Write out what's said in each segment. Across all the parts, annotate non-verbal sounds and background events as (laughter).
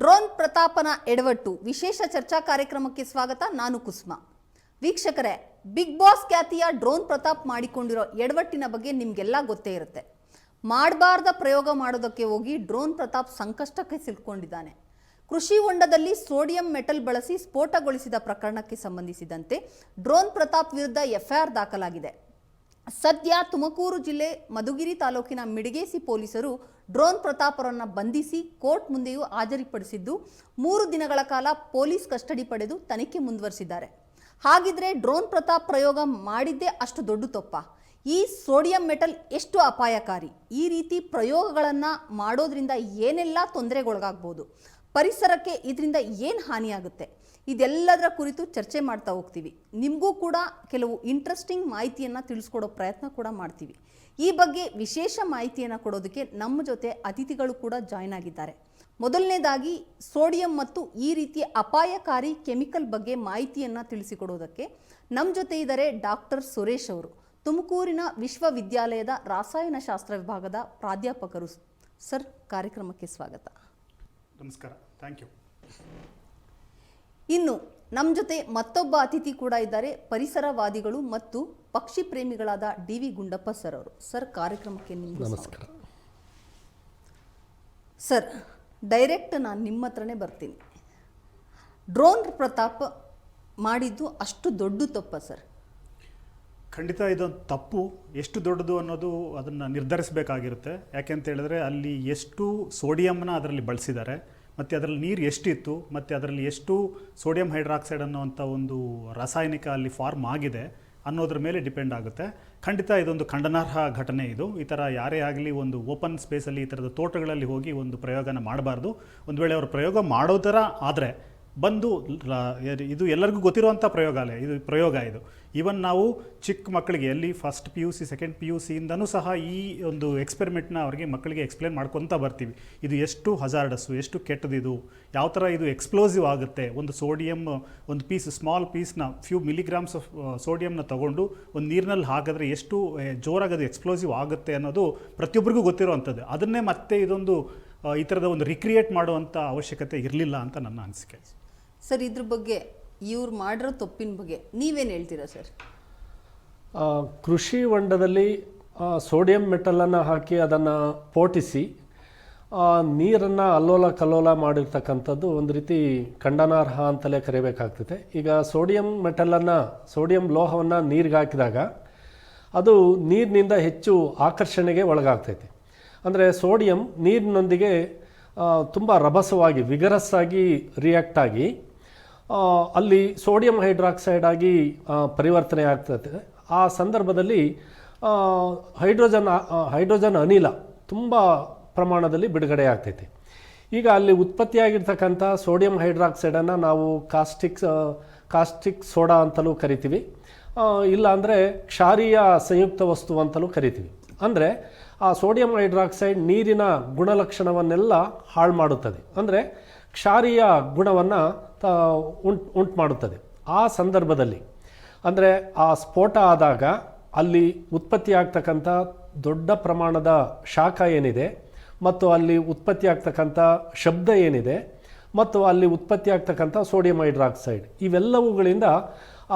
Drone ಪ್ರತಾಪನ ಎಡವಟ್ಟು ವಿಶೇಷ ಚರ್ಚಾ ಕಾರ್ಯಕ್ರಮಕ್ಕೆ ಸ್ವಾಗತ ನಾನು ಕುಸುಮ. ವೀಕ್ಷಕರೇ, ಬಿಗ್ ಬಾಸ್ ಖ್ಯಾತಿಯ ಡ್ರೋನ್ ಪ್ರತಾಪ್ ಮಾಡಿಕೊಂಡಿರೋ ಎಡವಟ್ಟಿನ ಬಗ್ಗೆ ನಿಮಗೆಲ್ಲ ಗೊತ್ತೇ ಇರುತ್ತೆ. ಮಾಡಬಾರ್ದ ಪ್ರಯೋಗ ಮಾಡೋದಕ್ಕೆ ಹೋಗಿ ಡ್ರೋನ್ ಪ್ರತಾಪ್ ಸಂಕಷ್ಟಕ್ಕೆ ಸಿಲ್ಕೊಂಡಿದ್ದಾನೆ. ಕೃಷಿ ಹೊಂಡದಲ್ಲಿ ಸೋಡಿಯಂ ಮೆಟಲ್ ಬಳಸಿ ಸ್ಫೋಟಗೊಳಿಸಿದ ಪ್ರಕರಣಕ್ಕೆ ಸಂಬಂಧಿಸಿದಂತೆ ಡ್ರೋನ್ ಪ್ರತಾಪ್ ವಿರುದ್ಧ ಎಫ್ಐಆರ್ ದಾಖಲಾಗಿದೆ. ಸದ್ಯ ತುಮಕೂರು ಜಿಲ್ಲೆ ಮಧುಗಿರಿ ತಾಲೂಕಿನ ಮಿಡಿಗೇಸಿ ಪೊಲೀಸರು ಡ್ರೋನ್ ಪ್ರತಾಪರನ್ನು ಬಂಧಿಸಿ ಕೋರ್ಟ್ ಮುಂದೆಯೂ ಹಾಜರಿಪಡಿಸಿದ್ದು ಮೂರು ದಿನಗಳ ಕಾಲ ಪೊಲೀಸ್ ಕಸ್ಟಡಿ ಪಡೆದು ತನಿಖೆ ಮುಂದುವರಿಸಿದ್ದಾರೆ. ಹಾಗಿದ್ರೆ ಡ್ರೋನ್ ಪ್ರತಾಪ್ ಪ್ರಯೋಗ ಮಾಡಿದ್ದೇ ಅಷ್ಟು ದೊಡ್ಡ ತಪ್ಪ. ಈ ಸೋಡಿಯಂ ಮೆಟಲ್ ಎಷ್ಟು ಅಪಾಯಕಾರಿ? ಈ ರೀತಿ ಪ್ರಯೋಗಗಳನ್ನು ಮಾಡೋದ್ರಿಂದ ಏನೆಲ್ಲ ತೊಂದರೆಗೊಳಗಾಗ್ಬೋದು? ಪರಿಸರಕ್ಕೆ ಇದರಿಂದ ಏನು ಹಾನಿಯಾಗುತ್ತೆ? ಇದೆಲ್ಲದರ ಕುರಿತು ಚರ್ಚೆ ಮಾಡ್ತಾ ಹೋಗ್ತೀವಿ. ನಿಮಗೂ ಕೂಡ ಕೆಲವು ಇಂಟ್ರೆಸ್ಟಿಂಗ್ ಮಾಹಿತಿಯನ್ನು ತಿಳಿಸ್ಕೊಡೋ ಪ್ರಯತ್ನ ಕೂಡ ಮಾಡ್ತೀವಿ. ಈ ಬಗ್ಗೆ ವಿಶೇಷ ಮಾಹಿತಿಯನ್ನು ಕೊಡೋದಕ್ಕೆ ನಮ್ಮ ಜೊತೆ ಅತಿಥಿಗಳು ಕೂಡ ಜಾಯ್ನ್ ಆಗಿದ್ದಾರೆ. ಮೊದಲನೇದಾಗಿ, ಸೋಡಿಯಂ ಮತ್ತು ಈ ರೀತಿಯ ಅಪಾಯಕಾರಿ ಕೆಮಿಕಲ್ ಬಗ್ಗೆ ಮಾಹಿತಿಯನ್ನು ತಿಳಿಸಿಕೊಡೋದಕ್ಕೆ ನಮ್ಮ ಜೊತೆ ಇದ್ದಾರೆ ಡಾಕ್ಟರ್ ಸುರೇಶ್ ಅವರು. ತುಮಕೂರಿನ ವಿಶ್ವವಿದ್ಯಾಲಯದ ರಾಸಾಯನಶಾಸ್ತ್ರ ವಿಭಾಗದ ಪ್ರಾಧ್ಯಾಪಕರು. ಸರ್, ಕಾರ್ಯಕ್ರಮಕ್ಕೆ ಸ್ವಾಗತ. ನಮಸ್ಕಾರ. ಥ್ಯಾಂಕ್ ಯು ಇನ್ನು ನಮ್ಮ ಜೊತೆ ಮತ್ತೊಬ್ಬ ಅತಿಥಿ ಕೂಡ ಇದ್ದಾರೆ. ಪರಿಸರವಾದಿಗಳು ಮತ್ತು ಪಕ್ಷಿ ಪ್ರೇಮಿಗಳಾದ ಡಿ ವಿ ಗುಂಡಪ್ಪ ಸರ್ ಅವರು. ಸರ್ ಕಾರ್ಯಕ್ರಮಕ್ಕೆ ನಿಮ್ಗೆ ನಮಸ್ಕಾರ. ಸರ್ ಡೈರೆಕ್ಟ್ ನಾನು ನಿಮ್ಮ ಹತ್ರನೇ ಬರ್ತೀನಿ. ಡ್ರೋನ್ ಪ್ರತಾಪ್ ಮಾಡಿದ್ದು ಅಷ್ಟು ದೊಡ್ಡ ತಪ್ಪ ಸರ್? ಖಂಡಿತ ಇದೊಂದು ತಪ್ಪು. ಎಷ್ಟು ದೊಡ್ಡದು ಅನ್ನೋದು ಅದನ್ನು ನಿರ್ಧರಿಸಬೇಕಾಗಿರುತ್ತೆ. ಯಾಕೆಂತ ಹೇಳಿದ್ರೆ ಅಲ್ಲಿ ಎಷ್ಟು ಸೋಡಿಯಂನ ಅದರಲ್ಲಿ ಬಳಸಿದ್ದಾರೆ. ಮತ್ತು ಅದರಲ್ಲಿ ನೀರು ಎಷ್ಟಿತ್ತು, ಮತ್ತು ಅದರಲ್ಲಿ ಎಷ್ಟು ಸೋಡಿಯಂ ಹೈಡ್ರಾಕ್ಸೈಡ್ ಅನ್ನೋವಂಥ ಒಂದು ರಾಸಾಯನಿಕ ಅಲ್ಲಿ ಫಾರ್ಮ್ ಆಗಿದೆ ಅನ್ನೋದ್ರ ಮೇಲೆ ಡಿಪೆಂಡ್ ಆಗುತ್ತೆ. ಖಂಡಿತ ಇದೊಂದು ಖಂಡನಾರ್ಹ ಘಟನೆ ಇದು. ಈ ಥರ ಯಾರೇ ಆಗಲಿ ಒಂದು ಓಪನ್ ಸ್ಪೇಸಲ್ಲಿ ಈ ಥರದ ತೋಟಗಳಲ್ಲಿ ಹೋಗಿ ಒಂದು ಪ್ರಯೋಗನ ಮಾಡಬಾರ್ದು. ಒಂದು ವೇಳೆ ಅವರು ಪ್ರಯೋಗ ಮಾಡೋ ಥರ ಆದರೆ ಬಂದು ಇದು ಎಲ್ಲರಿಗೂ ಗೊತ್ತಿರುವಂಥ ಪ್ರಯೋಗಾಲಯ ಇದು ಪ್ರಯೋಗ ಇದು. ಈವನ್ ನಾವು ಚಿಕ್ಕ ಮಕ್ಕಳಿಗೆ ಅಲ್ಲಿ first P U C second P U ಸಿಯಿಂದನೂ ಸಹ ಈ ಒಂದು ಎಕ್ಸ್ಪೆರಿಮೆಂಟ್ನ ಅವರಿಗೆ ಮಕ್ಕಳಿಗೆ ಎಕ್ಸ್ಪ್ಲೇನ್ ಮಾಡ್ಕೊತಾ ಬರ್ತೀವಿ. ಇದು ಎಷ್ಟು ಹಜಾರ್ಡಸ್ಸು ಎಷ್ಟು ಕೆಟ್ಟದಿದು, ಯಾವ ಥರ ಇದು ಎಕ್ಸ್ಪ್ಲೋಸಿವ್ ಆಗುತ್ತೆ. ಒಂದು ಸೋಡಿಯಂ ಒಂದು ಪೀಸ್ ಸ್ಮಾಲ್ ಪೀಸ್ನ ಫ್ಯೂ ಮಿಲಿಗ್ರಾಮ್ಸ್ ಆಫ್ ಸೋಡಿಯಂನ ತಗೊಂಡು ಒಂದು ನೀರಿನಲ್ಲಿ ಹಾಕಿದ್ರೆ ಎಷ್ಟು ಜೋರಾಗಿ ಅದು ಎಕ್ಸ್ಪ್ಲೋಸಿವ್ ಆಗುತ್ತೆ ಅನ್ನೋದು ಪ್ರತಿಯೊಬ್ಬರಿಗೂ ಗೊತ್ತಿರುವಂಥದ್ದು. ಅದನ್ನೇ ಮತ್ತೆ ಇದೊಂದು ಈ ಥರದ ಒಂದು ರಿಕ್ರಿಯೇಟ್ ಮಾಡುವಂಥ ಅವಶ್ಯಕತೆ ಇರಲಿಲ್ಲ ಅಂತ ನನ್ನ ಅನಿಸಿಕೆ. ಸರ್, ಇದ್ರ ಬಗ್ಗೆ, ಇವ್ರು ಮಾಡಿರೋ ತಪ್ಪಿನ ಬಗ್ಗೆ ನೀವೇನು ಹೇಳ್ತೀರಾ ಸರ್? ಕೃಷಿ ಹೊಂಡದಲ್ಲಿ ಸೋಡಿಯಂ ಮೆಟಲನ್ನು ಹಾಕಿ ಅದನ್ನು ಪೋಟಿಸಿ ನೀರನ್ನು ಅಲ್ಲೋಲ ಕಲ್ಲೋಲ ಮಾಡಿರ್ತಕ್ಕಂಥದ್ದು ಒಂದು ರೀತಿ ಖಂಡನಾರ್ಹ ಅಂತಲೇ ಕರಿಬೇಕಾಗ್ತದೆ. ಈಗ ಸೋಡಿಯಂ ಮೆಟಲನ್ನು, ಸೋಡಿಯಂ ಲೋಹವನ್ನು ನೀರಿಗೆ ಹಾಕಿದಾಗ ಅದು ನೀರಿನಿಂದ ಹೆಚ್ಚು ಆಕರ್ಷಣೆಗೆ ಒಳಗಾಗ್ತೈತೆ. ಅಂದರೆ ಸೋಡಿಯಂ ನೀರಿನೊಂದಿಗೆ ತುಂಬ ರಭಸವಾಗಿ ವಿಗರಸ್ಸಾಗಿ ರಿಯಾಕ್ಟ್ ಆಗಿ ಅಲ್ಲಿ ಸೋಡಿಯಂ ಹೈಡ್ರಾಕ್ಸೈಡ್ ಆಗಿ ಪರಿವರ್ತನೆ ಆಗ್ತದೆ. ಆ ಸಂದರ್ಭದಲ್ಲಿ ಹೈಡ್ರೋಜನ್ ಹೈಡ್ರೋಜನ್ ಅನಿಲ ತುಂಬ ಪ್ರಮಾಣದಲ್ಲಿ ಬಿಡುಗಡೆ ಆಗ್ತೈತಿ. ಈಗ ಅಲ್ಲಿ ಉತ್ಪತ್ತಿಯಾಗಿರ್ತಕ್ಕಂಥ ಸೋಡಿಯಂ ಹೈಡ್ರಾಕ್ಸೈಡನ್ನು ನಾವು ಕಾಸ್ಟಿಕ್ ಕಾಸ್ಟಿಕ್ ಸೋಡಾ ಅಂತಲೂ ಕರಿತೀವಿ. ಇಲ್ಲಾಂದರೆ ಕ್ಷಾರೀಯ ಸಂಯುಕ್ತ ವಸ್ತು ಅಂತಲೂ ಕರಿತೀವಿ. ಅಂದರೆ, ಆ ಸೋಡಿಯಂ ಹೈಡ್ರಾಕ್ಸೈಡ್ ನೀರಿನ ಗುಣಲಕ್ಷಣವನ್ನೆಲ್ಲ ಹಾಳು ಮಾಡುತ್ತದೆ. ಅಂದರೆ, ಕ್ಷಾರೀಯ ಗುಣವನ್ನು ಉಂಟು ಉಂಟು ಮಾಡುತ್ತದೆ. ಆ ಸಂದರ್ಭದಲ್ಲಿ, ಅಂದರೆ ಆ ಸ್ಫೋಟ ಆದಾಗ ಅಲ್ಲಿ ಉತ್ಪತ್ತಿ ಆಗ್ತಕ್ಕಂಥ ದೊಡ್ಡ ಪ್ರಮಾಣದ ಶಾಖ ಏನಿದೆ, ಮತ್ತು ಅಲ್ಲಿ ಉತ್ಪತ್ತಿಯಾಗ್ತಕ್ಕಂಥ ಶಬ್ದ ಏನಿದೆ, ಮತ್ತು ಅಲ್ಲಿ ಉತ್ಪತ್ತಿಯಾಗ್ತಕ್ಕಂಥ ಸೋಡಿಯಂ ಹೈಡ್ರಾಕ್ಸೈಡ್, ಇವೆಲ್ಲವುಗಳಿಂದ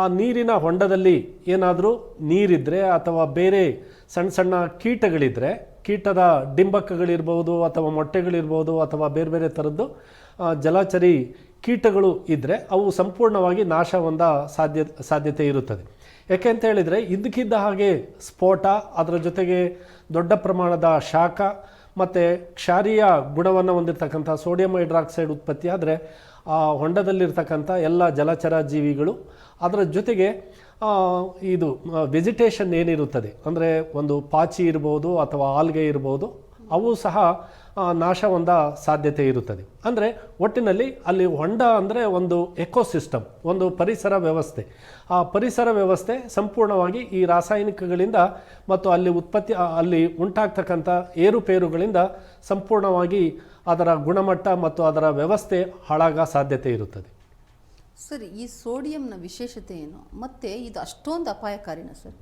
ಆ ನೀರಿನ ಹೊಂಡದಲ್ಲಿ ಏನಾದರೂ ನೀರಿದ್ದರೆ ಅಥವಾ ಬೇರೆ ಸಣ್ಣ ಸಣ್ಣ ಕೀಟಗಳಿದ್ದರೆ ಕೀಟದ ಡಿಂಬಕಗಳಿರ್ಬೋದು ಅಥವಾ ಮೊಟ್ಟೆಗಳಿರ್ಬೋದು ಅಥವಾ ಬೇರೆ ಬೇರೆ ಥರದ್ದು ಜಲಚರಿ ಕೀಟಗಳು ಇದ್ದರೆ ಅವು ಸಂಪೂರ್ಣವಾಗಿ ನಾಶ ಹೊಂದ ಸಾಧ್ಯ, ಸಾಧ್ಯತೆ ಇರುತ್ತದೆ. ಯಾಕೆ ಅಂತ ಹೇಳಿದರೆ ಇದಕ್ಕಿದ್ದ ಹಾಗೆ ಸ್ಫೋಟ, ಅದರ ಜೊತೆಗೆ ದೊಡ್ಡ ಪ್ರಮಾಣದ ಶಾಖ, ಮತ್ತು ಕ್ಷಾರೀಯ ಗುಣವನ್ನು ಹೊಂದಿರತಕ್ಕಂಥ ಸೋಡಿಯಂ ಹೈಡ್ರಾಕ್ಸೈಡ್ ಉತ್ಪತ್ತಿ ಆದರೆ, ಆ ಹೊಂಡದಲ್ಲಿರ್ತಕ್ಕಂಥ ಎಲ್ಲ ಜಲಚರ ಜೀವಿಗಳು, ಅದರ ಜೊತೆಗೆ ಇದು ವೆಜಿಟೇಷನ್ ಏನಿರುತ್ತದೆ? ಅಂದರೆ ಒಂದು ಪಾಚಿ ಇರ್ಬೋದು ಅಥವಾ ಆಲ್ಗೆ ಇರ್ಬೋದು, ಅವು ಸಹ ನಾಶ ಹೊಂದ ಸಾಧ್ಯತೆ ಇರುತ್ತದೆ. ಅಂದರೆ ಒಟ್ಟಿನಲ್ಲಿ ಅಲ್ಲಿ ಹೊಂಡ ಅಂದರೆ ಒಂದು ಎಕೋಸಿಸ್ಟಮ್ ಒಂದು ಪರಿಸರ ವ್ಯವಸ್ಥೆ. ಆ ಪರಿಸರ ವ್ಯವಸ್ಥೆ ಸಂಪೂರ್ಣವಾಗಿ ಈ ರಾಸಾಯನಿಕಗಳಿಂದ ಮತ್ತು ಅಲ್ಲಿ ಉತ್ಪತ್ತಿ ಅಲ್ಲಿ ಉಂಟಾಗ್ತಕ್ಕಂಥ ಏರುಪೇರುಗಳಿಂದ ಸಂಪೂರ್ಣವಾಗಿ ಅದರ ಗುಣಮಟ್ಟ ಮತ್ತು ಅದರ ವ್ಯವಸ್ಥೆ ಹಾಳಾಗ ಸಾಧ್ಯತೆ ಇರುತ್ತದೆ. ಸರ್, ಈ ಸೋಡಿಯಂನ ವಿಶೇಷತೆ ಏನು? ಮತ್ತು ಇದು ಅಷ್ಟೊಂದು ಅಪಾಯಕಾರಿನ ಸರ್?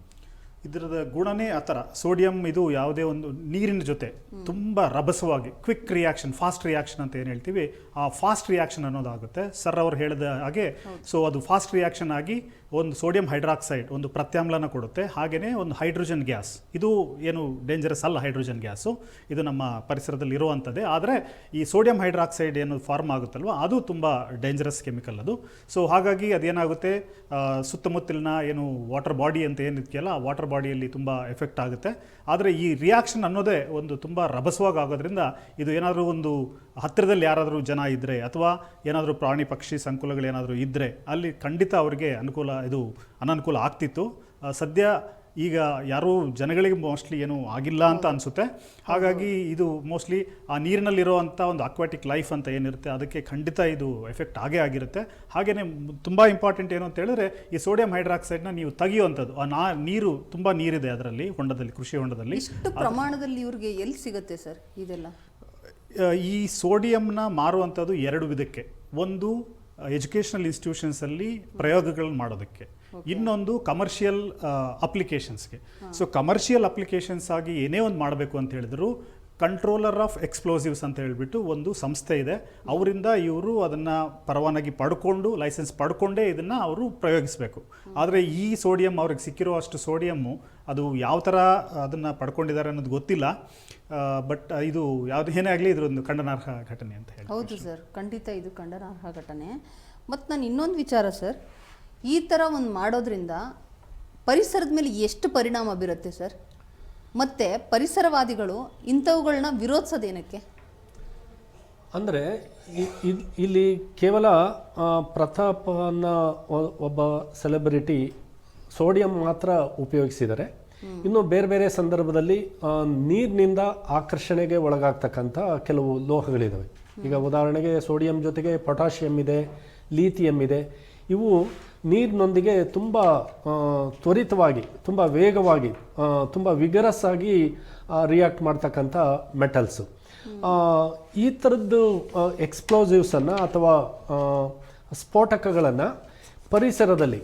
ಇದರದ ಗುಣನೇ ಆ ಥರ. ಸೋಡಿಯಂ ಇದು ಯಾವುದೇ ಒಂದು ನೀರಿನ ಜೊತೆ ತುಂಬ ರಭಸವಾಗಿ ಕ್ವಿಕ್ ರಿಯಾಕ್ಷನ್ ಫಾಸ್ಟ್ ರಿಯಾಕ್ಷನ್ ಅಂತ ಏನು ಹೇಳ್ತೀವಿ ಆ ಫಾಸ್ಟ್ ರಿಯಾಕ್ಷನ್ ಅನ್ನೋದಾಗುತ್ತೆ. ಸರ್ ಅವರು ಹೇಳಿದ ಹಾಗೆ ಸೊ ಅದು ಫಾಸ್ಟ್ ರಿಯಾಕ್ಷನ್ ಆಗಿ ಒಂದು ಸೋಡಿಯಂ ಹೈಡ್ರಾಕ್ಸೈಡ್ ಒಂದು ಪ್ರತ್ಯಾಮ್ಲನ ಕೊಡುತ್ತೆ. ಹಾಗೆಯೇ ಒಂದು ಹೈಡ್ರೋಜನ್ ಗ್ಯಾಸ್. ಇದು ಏನು ಡೇಂಜರಸ್ ಅಲ್ಲ ಹೈಡ್ರೋಜನ್ ಗ್ಯಾಸು. ಇದು ನಮ್ಮ ಪರಿಸರದಲ್ಲಿ ಇರುವಂಥದ್ದೇ. ಆದರೆ ಈ ಸೋಡಿಯಂ ಹೈಡ್ರಾಕ್ಸೈಡ್ ಏನು ಫಾರ್ಮ್ ಆಗುತ್ತಲ್ವ? ಅದು ತುಂಬ ಡೇಂಜರಸ್ ಕೆಮಿಕಲ್ ಅದು. ಸೊ ಹಾಗಾಗಿ ಅದೇನಾಗುತ್ತೆ? ಸುತ್ತಮುತ್ತಲಿನ ಏನು ವಾಟರ್ ಬಾಡಿ ಅಂತ ಏನಿದೆಯಲ್ಲ ಆ ವಾಟರ್ ಬಾಡಿಯಲ್ಲಿ ತುಂಬ ಎಫೆಕ್ಟ್ ಆಗುತ್ತೆ. ಆದರೆ ಈ ರಿಯಾಕ್ಷನ್ ಅನ್ನೋದೇ ಒಂದು ತುಂಬ ರಭಸವಾಗಿ ಆಗೋದ್ರಿಂದ ಇದು ಏನಾದರೂ ಒಂದು ಹತ್ತಿರದಲ್ಲಿ ಯಾರಾದರೂ ಜನ ಇದ್ದರೆ ಅಥವಾ ಏನಾದರೂ ಪ್ರಾಣಿ, ಪಕ್ಷಿ, ಸಂಕುಲಗಳು ಏನಾದರೂ ಇದ್ದರೆ ಅಲ್ಲಿ ಖಂಡಿತ ಅವರಿಗೆ ಅನುಕೂಲ, ಇದು ಅನನುಕೂಲ ಆಗ್ತಿತ್ತು. ಸದ್ಯ ಈಗ ಯಾರೂ ಜನಗಳಿಗೆ ಮೋಸ್ಟ್ಲಿ ಏನೂ ಆಗಿಲ್ಲ ಅಂತ ಅನಿಸುತ್ತೆ. ಹಾಗಾಗಿ ಇದು ಮೋಸ್ಟ್ಲಿ ಆ ನೀರಿನಲ್ಲಿರುವಂಥ ಒಂದು ಅಕ್ವಾಟಿಕ್ ಲೈಫ್ ಅಂತ ಏನಿರುತ್ತೆ, ಅದಕ್ಕೆ ಖಂಡಿತ ಇದು ಎಫೆಕ್ಟ್ ಆಗೇ ಆಗಿರುತ್ತೆ. ಹಾಗೆಯೇ ತುಂಬ ಇಂಪಾರ್ಟೆಂಟ್ ಏನು ಅಂತ ಹೇಳಿದ್ರೆ, ಈ ಸೋಡಿಯಂ ಹೈಡ್ರಾಕ್ಸೈಡ್ನ ನೀವು ತೆಗಿಯುವಂಥದ್ದು, ಆ ನಾ, ನೀರು, ತುಂಬ ನೀರಿದೆ ಅದರಲ್ಲಿ, ಹೊಂಡದಲ್ಲಿ, ಕೃಷಿ ಹೊಂಡದಲ್ಲಿ. ಪ್ರಮಾಣದಲ್ಲಿ ಇವ್ರಿಗೆ ಎಲ್ಲಿ ಸಿಗುತ್ತೆ ಸರ್ ಇದೆಲ್ಲ? ಈ ಸೋಡಿಯಂನ ಮಾರುವಂಥದ್ದು ಎರಡು ವಿಧಕ್ಕೆ. ಒಂದು ಎಜುಕೇಷನಲ್ ಇನ್ಸ್ಟಿಟ್ಯೂಷನ್ಸಲ್ಲಿ ಪ್ರಯೋಗಗಳನ್ನ ಮಾಡೋದಕ್ಕೆ. ಇನ್ನೊಂದು ಕಮರ್ಷಿಯಲ್ ಅಪ್ಲಿಕೇಶನ್ಸ್ಗೆ ಸೊ ಕಮರ್ಷಿಯಲ್ ಅಪ್ಲಿಕೇಶನ್ಸ್ ಆಗಿ ಏನೇ ಒಂದು ಮಾಡಬೇಕು ಅಂತ ಹೇಳಿದ್ರು ಕಂಟ್ರೋಲರ್ ಆಫ್ ಎಕ್ಸ್ಪ್ಲೋಸಿವ್ಸ್ ಅಂತ ಹೇಳಿಬಿಟ್ಟು ಒಂದು ಸಂಸ್ಥೆ ಇದೆ. ಅವರಿಂದ ಇವರು ಅದನ್ನು ಪರವಾನಗಿ ಪಡ್ಕೊಂಡು ಲೈಸೆನ್ಸ್ ಪಡ್ಕೊಂಡೇ ಇದನ್ನು ಅವರು ಪ್ರಯೋಗಿಸಬೇಕು. ಆದರೆ ಈ ಸೋಡಿಯಂ ಅವ್ರಿಗೆ ಸಿಕ್ಕಿರೋ ಅಷ್ಟು ಸೋಡಿಯಮ್ಮು ಅದು ಯಾವ ಥರ ಅದನ್ನು ಪಡ್ಕೊಂಡಿದ್ದಾರೆ ಅನ್ನೋದು ಗೊತ್ತಿಲ್ಲ. ಬಟ್ ಇದು ಯಾವುದು ಏನೇ ಆಗಲಿ ಇದರೊಂದು ಖಂಡನಾರ್ಹ ಘಟನೆ ಅಂತ ಹೇಳಿ ಹೌದು ಸರ್, ಖಂಡಿತ ಇದು ಖಂಡನಾರ್ಹ ಘಟನೆ. ಮತ್ತು ನಾನು ಇನ್ನೊಂದು ವಿಚಾರ ಸರ್, ಈ ಥರ ಒಂದು ಮಾಡೋದ್ರಿಂದ ಪರಿಸರದ ಮೇಲೆ ಎಷ್ಟು ಪರಿಣಾಮ ಬೀರುತ್ತೆ ಸರ್? ಮತ್ತು ಪರಿಸರವಾದಿಗಳು ಇಂಥವುಗಳನ್ನ ವಿರೋಧಿಸೋದೇನಕ್ಕೆ? ಅಂದರೆ ಇಲ್ಲಿ ಕೇವಲ ಪ್ರತಾಪನ ಒಬ್ಬ ಸೆಲೆಬ್ರಿಟಿ ಸೋಡಿಯಂ ಮಾತ್ರ ಉಪಯೋಗಿಸಿದರೆ ಇನ್ನು ಬೇರೆ ಬೇರೆ ಸಂದರ್ಭದಲ್ಲಿ ನೀರಿನಿಂದ ಆಕರ್ಷಣೆಗೆ ಒಳಗಾಗ್ತಕ್ಕಂಥ ಕೆಲವು ಲೋಹಗಳಿದ್ದಾವೆ ಈಗ ಉದಾಹರಣೆಗೆ ಸೋಡಿಯಂ ಜೊತೆಗೆ ಪೊಟ್ಯಾಷಿಯಂ ಇದೆ ಲೀಥಿಯಂ ಇದೆ. ಇವು ನೀರಿನೊಂದಿಗೆ ತುಂಬ ತ್ವರಿತವಾಗಿ, ತುಂಬ ವೇಗವಾಗಿ ತುಂಬ ವಿಗರಸ್ ರಿಯಾಕ್ಟ್ ಮಾಡ್ತಕ್ಕಂಥ ಮೆಟಲ್ಸು ಈ ಥರದ್ದು ಎಕ್ಸ್ಪ್ಲೋಸಿವ್ಸನ್ನು ಅಥವಾ ಸ್ಫೋಟಕಗಳನ್ನು ಪರಿಸರದಲ್ಲಿ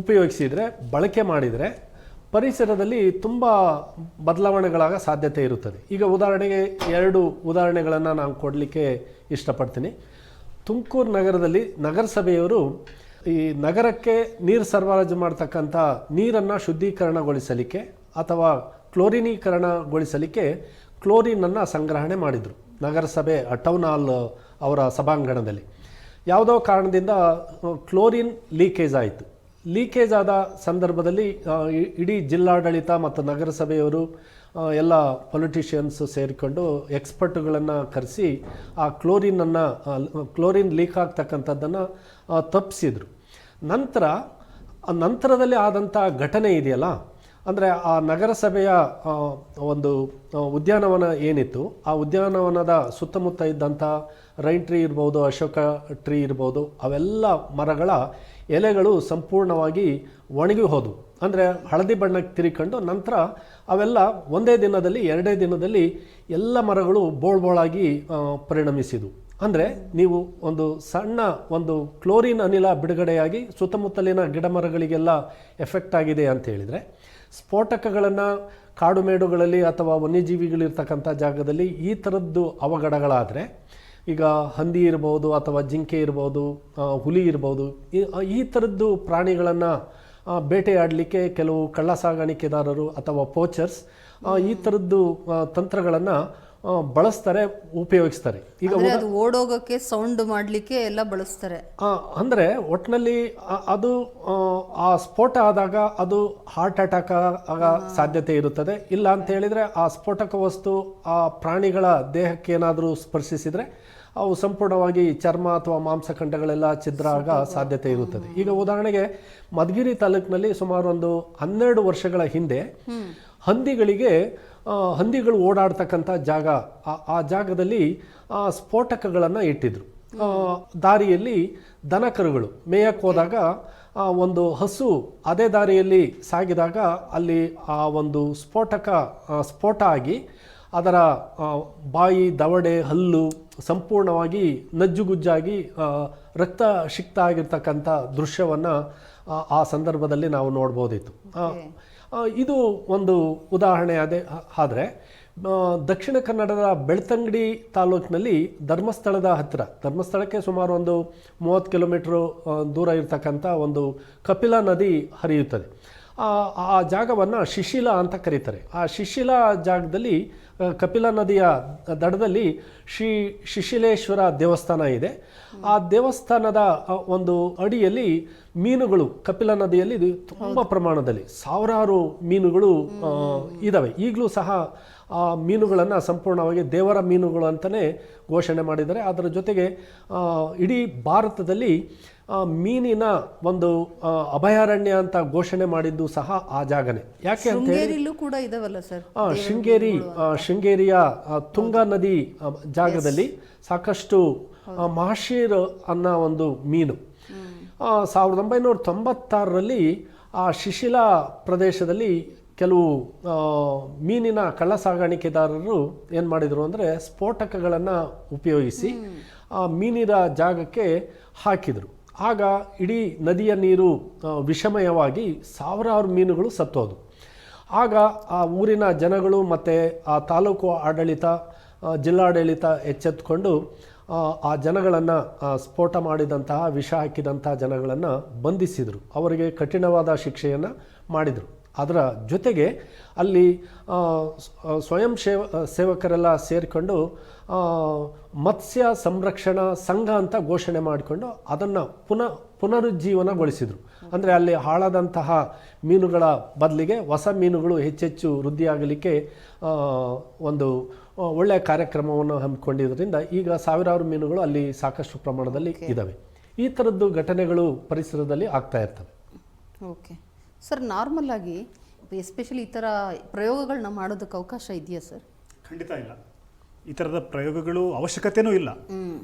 ಉಪಯೋಗಿಸಿದರೆ, ಬಳಕೆ ಮಾಡಿದರೆ ಪರಿಸರದಲ್ಲಿ ತುಂಬ ಬದಲಾವಣೆಗಳಾಗ ಸಾಧ್ಯತೆ ಇರುತ್ತದೆ. ಈಗ ಉದಾಹರಣೆಗೆ ಎರಡು ಉದಾಹರಣೆಗಳನ್ನು ನಾನು ಕೊಡಲಿಕ್ಕೆ ಇಷ್ಟಪಡ್ತೀನಿ. ತುಮಕೂರು ನಗರದಲ್ಲಿ ನಗರಸಭೆಯವರು ಈ ನಗರಕ್ಕೆ ನೀರು ಸರಬರಾಜು ಮಾಡ್ತಕ್ಕಂಥ ನೀರನ್ನು ಶುದ್ಧೀಕರಣಗೊಳಿಸಲಿಕ್ಕೆ ಅಥವಾ ಕ್ಲೋರಿನೀಕರಣಗೊಳಿಸಲಿಕ್ಕೆ ಕ್ಲೋರಿನನ್ನು ಸಂಗ್ರಹಣೆ ಮಾಡಿದರು ನಗರಸಭೆ ಟೌನ್ ಹಾಲ್ ಅವರ ಸಭಾಂಗಣದಲ್ಲಿ. ಯಾವುದೋ ಕಾರಣದಿಂದ ಕ್ಲೋರಿನ್ ಲೀಕೇಜ್ ಆಯಿತು. ಲೀಕೇಜ್ ಆದ ಸಂದರ್ಭದಲ್ಲಿ ಇಡೀ ಜಿಲ್ಲಾಡಳಿತ ಮತ್ತು ನಗರಸಭೆಯವರು ಎಲ್ಲ ಪೊಲಿಟಿಷಿಯನ್ಸ್ ಸೇರಿಕೊಂಡು ಎಕ್ಸ್ಪರ್ಟ್ಗಳನ್ನು ಕರೆಸಿ ಆ ಕ್ಲೋರಿನನ್ನು ಕ್ಲೋರಿನ್ ಲೀಕ್ ಆಗ್ತಕ್ಕಂಥದ್ದನ್ನು ತಪ್ಪಿಸಿದರು ನಂತರ, ನಂತರದಲ್ಲಿ ಆದಂಥ ಘಟನೆ ಇದೆಯಲ್ಲ? ಅಂದರೆ ಆ ನಗರಸಭೆಯ ಒಂದು ಉದ್ಯಾನವನ ಏನಿತ್ತು? ಆ ಉದ್ಯಾನವನದ ಸುತ್ತಮುತ್ತ ಇದ್ದಂಥ ರೈನ್ ಟ್ರೀ ಇರ್ಬೋದು, ಅಶೋಕ ಟ್ರೀ ಇರ್ಬೋದು, ಅವೆಲ್ಲ ಮರಗಳ ಎಲೆಗಳು ಸಂಪೂರ್ಣವಾಗಿ ಒಣಗಿ ಹೋದವು. ಅಂದರೆ ಹಳದಿ ಬಣ್ಣಕ್ಕೆ ತಿರಿಕೊಂಡು ನಂತರ ಅವೆಲ್ಲ ಒಂದೇ ದಿನದಲ್ಲಿ, ಎರಡೇ ದಿನದಲ್ಲಿ ಎಲ್ಲ ಮರಗಳು ಬೋಳ್ಬೋಳಾಗಿ ಬೋಳಾಗಿ ಪರಿಣಮಿಸಿದವು. ಅಂದರೆ ನೀವು ಒಂದು ಸಣ್ಣ ಒಂದು ಕ್ಲೋರಿನ್ ಅನಿಲ ಬಿಡುಗಡೆಯಾಗಿ ಸುತ್ತಮುತ್ತಲಿನ ಗಿಡ ಮರಗಳಿಗೆಲ್ಲ ಎಫೆಕ್ಟ್ ಆಗಿದೆ ಅಂತ ಹೇಳಿದರೆ, ಸ್ಫೋಟಕಗಳನ್ನು ಕಾಡು ಮೇಡುಗಳಲ್ಲಿ ಅಥವಾ ವನ್ಯಜೀವಿಗಳಿರ್ತಕ್ಕಂಥ ಜಾಗದಲ್ಲಿ ಈ ಥರದ್ದು ಅವಘಡಗಳಾದರೆ, ಈಗ ಹಂದಿ ಇರ್ಬೋದು ಅಥವಾ ಜಿಂಕೆ ಇರ್ಬೋದು ಹುಲಿ ಇರ್ಬೋದು, ಈ ಥರದ್ದು ಪ್ರಾಣಿಗಳನ್ನು ಬೇಟೆಯಾಡಲಿಕ್ಕೆ ಕೆಲವು ಕಳ್ಳ ಸಾಗಾಣಿಕೆದಾರರು ಅಥವಾ ಪೋಚರ್ಸ್ ಈ ಥರದ್ದು ತಂತ್ರಗಳನ್ನು ಬಳಸ್ತಾರೆ ಉಪಯೋಗಿಸ್ತಾರೆ. ಈಗ ಓಡೋಗೋಕ್ಕೆ ಸೌಂಡ್ ಮಾಡಲಿಕ್ಕೆ ಎಲ್ಲ ಬಳಸ್ತಾರೆ. ಅಂದರೆ ಒಟ್ಟಿನಲ್ಲಿ ಅದು ಆ, ಆ ಸ್ಫೋಟ ಆದಾಗ ಅದು ಹಾರ್ಟ್ ಅಟ್ಯಾಕ್ ಆಗ ಸಾಧ್ಯತೆ ಇರುತ್ತದೆ. ಇಲ್ಲ ಅಂತ ಹೇಳಿದರೆ ಆ ಸ್ಫೋಟಕ ವಸ್ತು ಆ ಪ್ರಾಣಿಗಳ ದೇಹಕ್ಕೆ ಏನಾದರೂ ಸ್ಪರ್ಶಿಸಿದರೆ ಅವು ಸಂಪೂರ್ಣವಾಗಿ ಚರ್ಮ ಅಥವಾ ಮಾಂಸಖಂಡಗಳೆಲ್ಲ ಛಿದ್ರ ಆಗ ಸಾಧ್ಯತೆ ಇರುತ್ತದೆ. ಈಗ ಉದಾಹರಣೆಗೆ ಮಧುಗಿರಿ ತಾಲೂಕಿನಲ್ಲಿ ಸುಮಾರು ಒಂದು ಹನ್ನೆರಡು ವರ್ಷಗಳ ಹಿಂದೆ ಹಂದಿಗಳಿಗೆ ಹಂದಿಗಳು ಓಡಾಡ್ತಕ್ಕಂಥ ಜಾಗ ಆ- ಜಾಗದಲ್ಲಿ ಆ, ಸ್ಫೋಟಕಗಳನ್ನು ಇಟ್ಟಿದ್ರು. ದಾರಿಯಲ್ಲಿ ದನಕರುಗಳು. ಮೇಯಕ್ಕೆ ಹೋದಾಗ ಒಂದು ಹಸು ಅದೇ ದಾರಿಯಲ್ಲಿ ಸಾಗಿದಾಗ ಅಲ್ಲಿ ಆ ಒಂದು ಸ್ಫೋಟಕ ಸ್ಫೋಟ ಆಗಿ ಅದರ ಬಾಯಿ ದವಡೆ ಹಲ್ಲು ಸಂಪೂರ್ಣವಾಗಿ ನಜ್ಜುಗುಜ್ಜಾಗಿ ರಕ್ತ ಶಿಕ್ತ ಆಗಿರ್ತಕ್ಕಂಥ ದೃಶ್ಯವನ್ನು ಆ ಸಂದರ್ಭದಲ್ಲಿ ನಾವು ನೋಡ್ಬೋದಿತ್ತು. ಇದು ಒಂದು ಉದಾಹರಣೆ ಅದೇ ಆದರೆ ದಕ್ಷಿಣ ಕನ್ನಡದ ಬೆಳ್ತಂಗಡಿ ತಾಲೂಕಿನಲ್ಲಿ ಧರ್ಮಸ್ಥಳದ ಹತ್ತಿರ ಧರ್ಮಸ್ಥಳಕ್ಕೆ ಸುಮಾರು ಒಂದು ಮೂವತ್ತು ಕಿಲೋಮೀಟ್ರು ದೂರ ಇರತಕ್ಕಂಥ ಒಂದು ಕಪಿಲಾ ನದಿ ಹರಿಯುತ್ತದೆ. ಆ ಜಾಗವನ್ನು ಶಿಶಿಲ ಅಂತ ಕರೀತಾರೆ. ಆ ಶಿಶಿಲ ಜಾಗದಲ್ಲಿ ಕಪಿಲಾ ನದಿಯ ದಡದಲ್ಲಿ ಶ್ರೀ ಶಿಶಿಲೇಶ್ವರ ದೇವಸ್ಥಾನ ಇದೆ. ಆ ದೇವಸ್ಥಾನದ ಒಂದು ಅಡಿಯಲ್ಲಿ ಮೀನುಗಳು ಕಪಿಲಾ ನದಿಯಲ್ಲಿ ತುಂಬ ಪ್ರಮಾಣದಲ್ಲಿ ಸಾವಿರಾರು ಮೀನುಗಳು ಇದ್ದಾವೆ ಈಗಲೂ ಸಹ ಆ ಮೀನುಗಳನ್ನು ಸಂಪೂರ್ಣವಾಗಿ ದೇವರ ಮೀನುಗಳು ಅಂತಲೇ ಘೋಷಣೆ ಮಾಡಿದ್ದಾರೆ. ಅದರ ಜೊತೆಗೆ ಇಡೀ ಭಾರತದಲ್ಲಿ ಮೀನಿನ ಒಂದು ಅಭಯಾರಣ್ಯ ಅಂತ ಘೋಷಣೆ ಮಾಡಿದ್ದು ಸಹ ಆ ಜಾಗನೇ. ಯಾಕೆ ಅಂತ ಹೇಳಿ? ಶೃಂಗೇರಿಲೂ ಕೂಡ ಇದಾವಲ್ಲ ಸರ್? ಆ, ಶೃಂಗೇರಿ ಶೃಂಗೇರಿಯ ತುಂಗಾ ನದಿ ಜಾಗದಲ್ಲಿ ಸಾಕಷ್ಟು ಮಹಾಶೀರ್ ಅನ್ನೋ ಒಂದು ಮೀನು. ಸಾವಿರದ ಒಂಬೈನೂರ ತೊಂಬತ್ತಾರರಲ್ಲಿ ಆ ಶಿಶಿಲಾ ಪ್ರದೇಶದಲ್ಲಿ ಕೆಲವು ಮೀನಿನ ಕಳ್ಳ ಸಾಗಾಣಿಕೆದಾರರು ಏನು ಮಾಡಿದರು ಅಂದರೆ ಸ್ಫೋಟಕಗಳನ್ನು ಉಪಯೋಗಿಸಿ ಆ ಮೀನಿನ ಜಾಗಕ್ಕೆ ಹಾಕಿದರು. ಆಗ ಇಡೀ ನದಿಯ ನೀರು ವಿಷಮಯವಾಗಿ ಸಾವಿರಾರು ಮೀನುಗಳು ಸತ್ತೋದು. ಆಗ ಆ ಊರಿನ ಜನಗಳು ಮತ್ತು ಆ ತಾಲೂಕು ಆಡಳಿತ ಜಿಲ್ಲಾಡಳಿತ ಎಚ್ಚೆತ್ತುಕೊಂಡು ಆ ಜನಗಳನ್ನು ಸ್ಫೋಟ ಮಾಡಿದಂತಹ, ವಿಷ ಹಾಕಿದಂತಹ ಜನಗಳನ್ನು ಬಂಧಿಸಿದರು. ಅವರಿಗೆ ಕಠಿಣವಾದ ಶಿಕ್ಷೆಯನ್ನು ಮಾಡಿದರು. ಅದರ ಜೊತೆಗೆ ಅಲ್ಲಿ ಸ್ವಯಂ ಸೇವ ಸೇವಕರೆಲ್ಲ ಸೇರಿಕೊಂಡು ಮತ್ಸ್ಯ ಸಂರಕ್ಷಣಾ ಸಂಘ ಅಂತ ಘೋಷಣೆ ಮಾಡಿಕೊಂಡು ಅದನ್ನು ಪುನಃ ಪುನರುಜ್ಜೀವನಗೊಳಿಸಿದರು. ಅಂದರೆ ಅಲ್ಲಿ ಹಾಳಾದಂತಹ ಮೀನುಗಳ ಬದಲಿಗೆ ಹೊಸ ಮೀನುಗಳು ಹೆಚ್ಚೆಚ್ಚು ವೃದ್ಧಿಯಾಗಲಿಕ್ಕೆ ಒಂದು ಒಳ್ಳೆಯ ಕಾರ್ಯಕ್ರಮವನ್ನು ಹಮ್ಮಿಕೊಂಡಿದ್ದರಿಂದ ಈಗ ಸಾವಿರಾರು ಮೀನುಗಳು ಅಲ್ಲಿ ಸಾಕಷ್ಟು ಪ್ರಮಾಣದಲ್ಲಿ ಇದ್ದಾವೆ ಈ ಥರದ್ದು ಘಟನೆಗಳು ಪರಿಸರದಲ್ಲಿ ಆಗ್ತಾ ಇರ್ತವೆ. ಓಕೆ ಸರ್ ನಾರ್ಮಲ್ ಆಗಿ ಎಸ್ಪೆಷಲಿ ಈ ಥರ ಪ್ರಯೋಗಗಳನ್ನ ಮಾಡೋದಕ್ಕೆ ಅವಕಾಶ ಇದೆಯಾ ಸರ್? ಖಂಡಿತ ಇಲ್ಲ. ಈ ಥರದ ಪ್ರಯೋಗಗಳು ಅವಶ್ಯಕತೆನೂ ಇಲ್ಲ.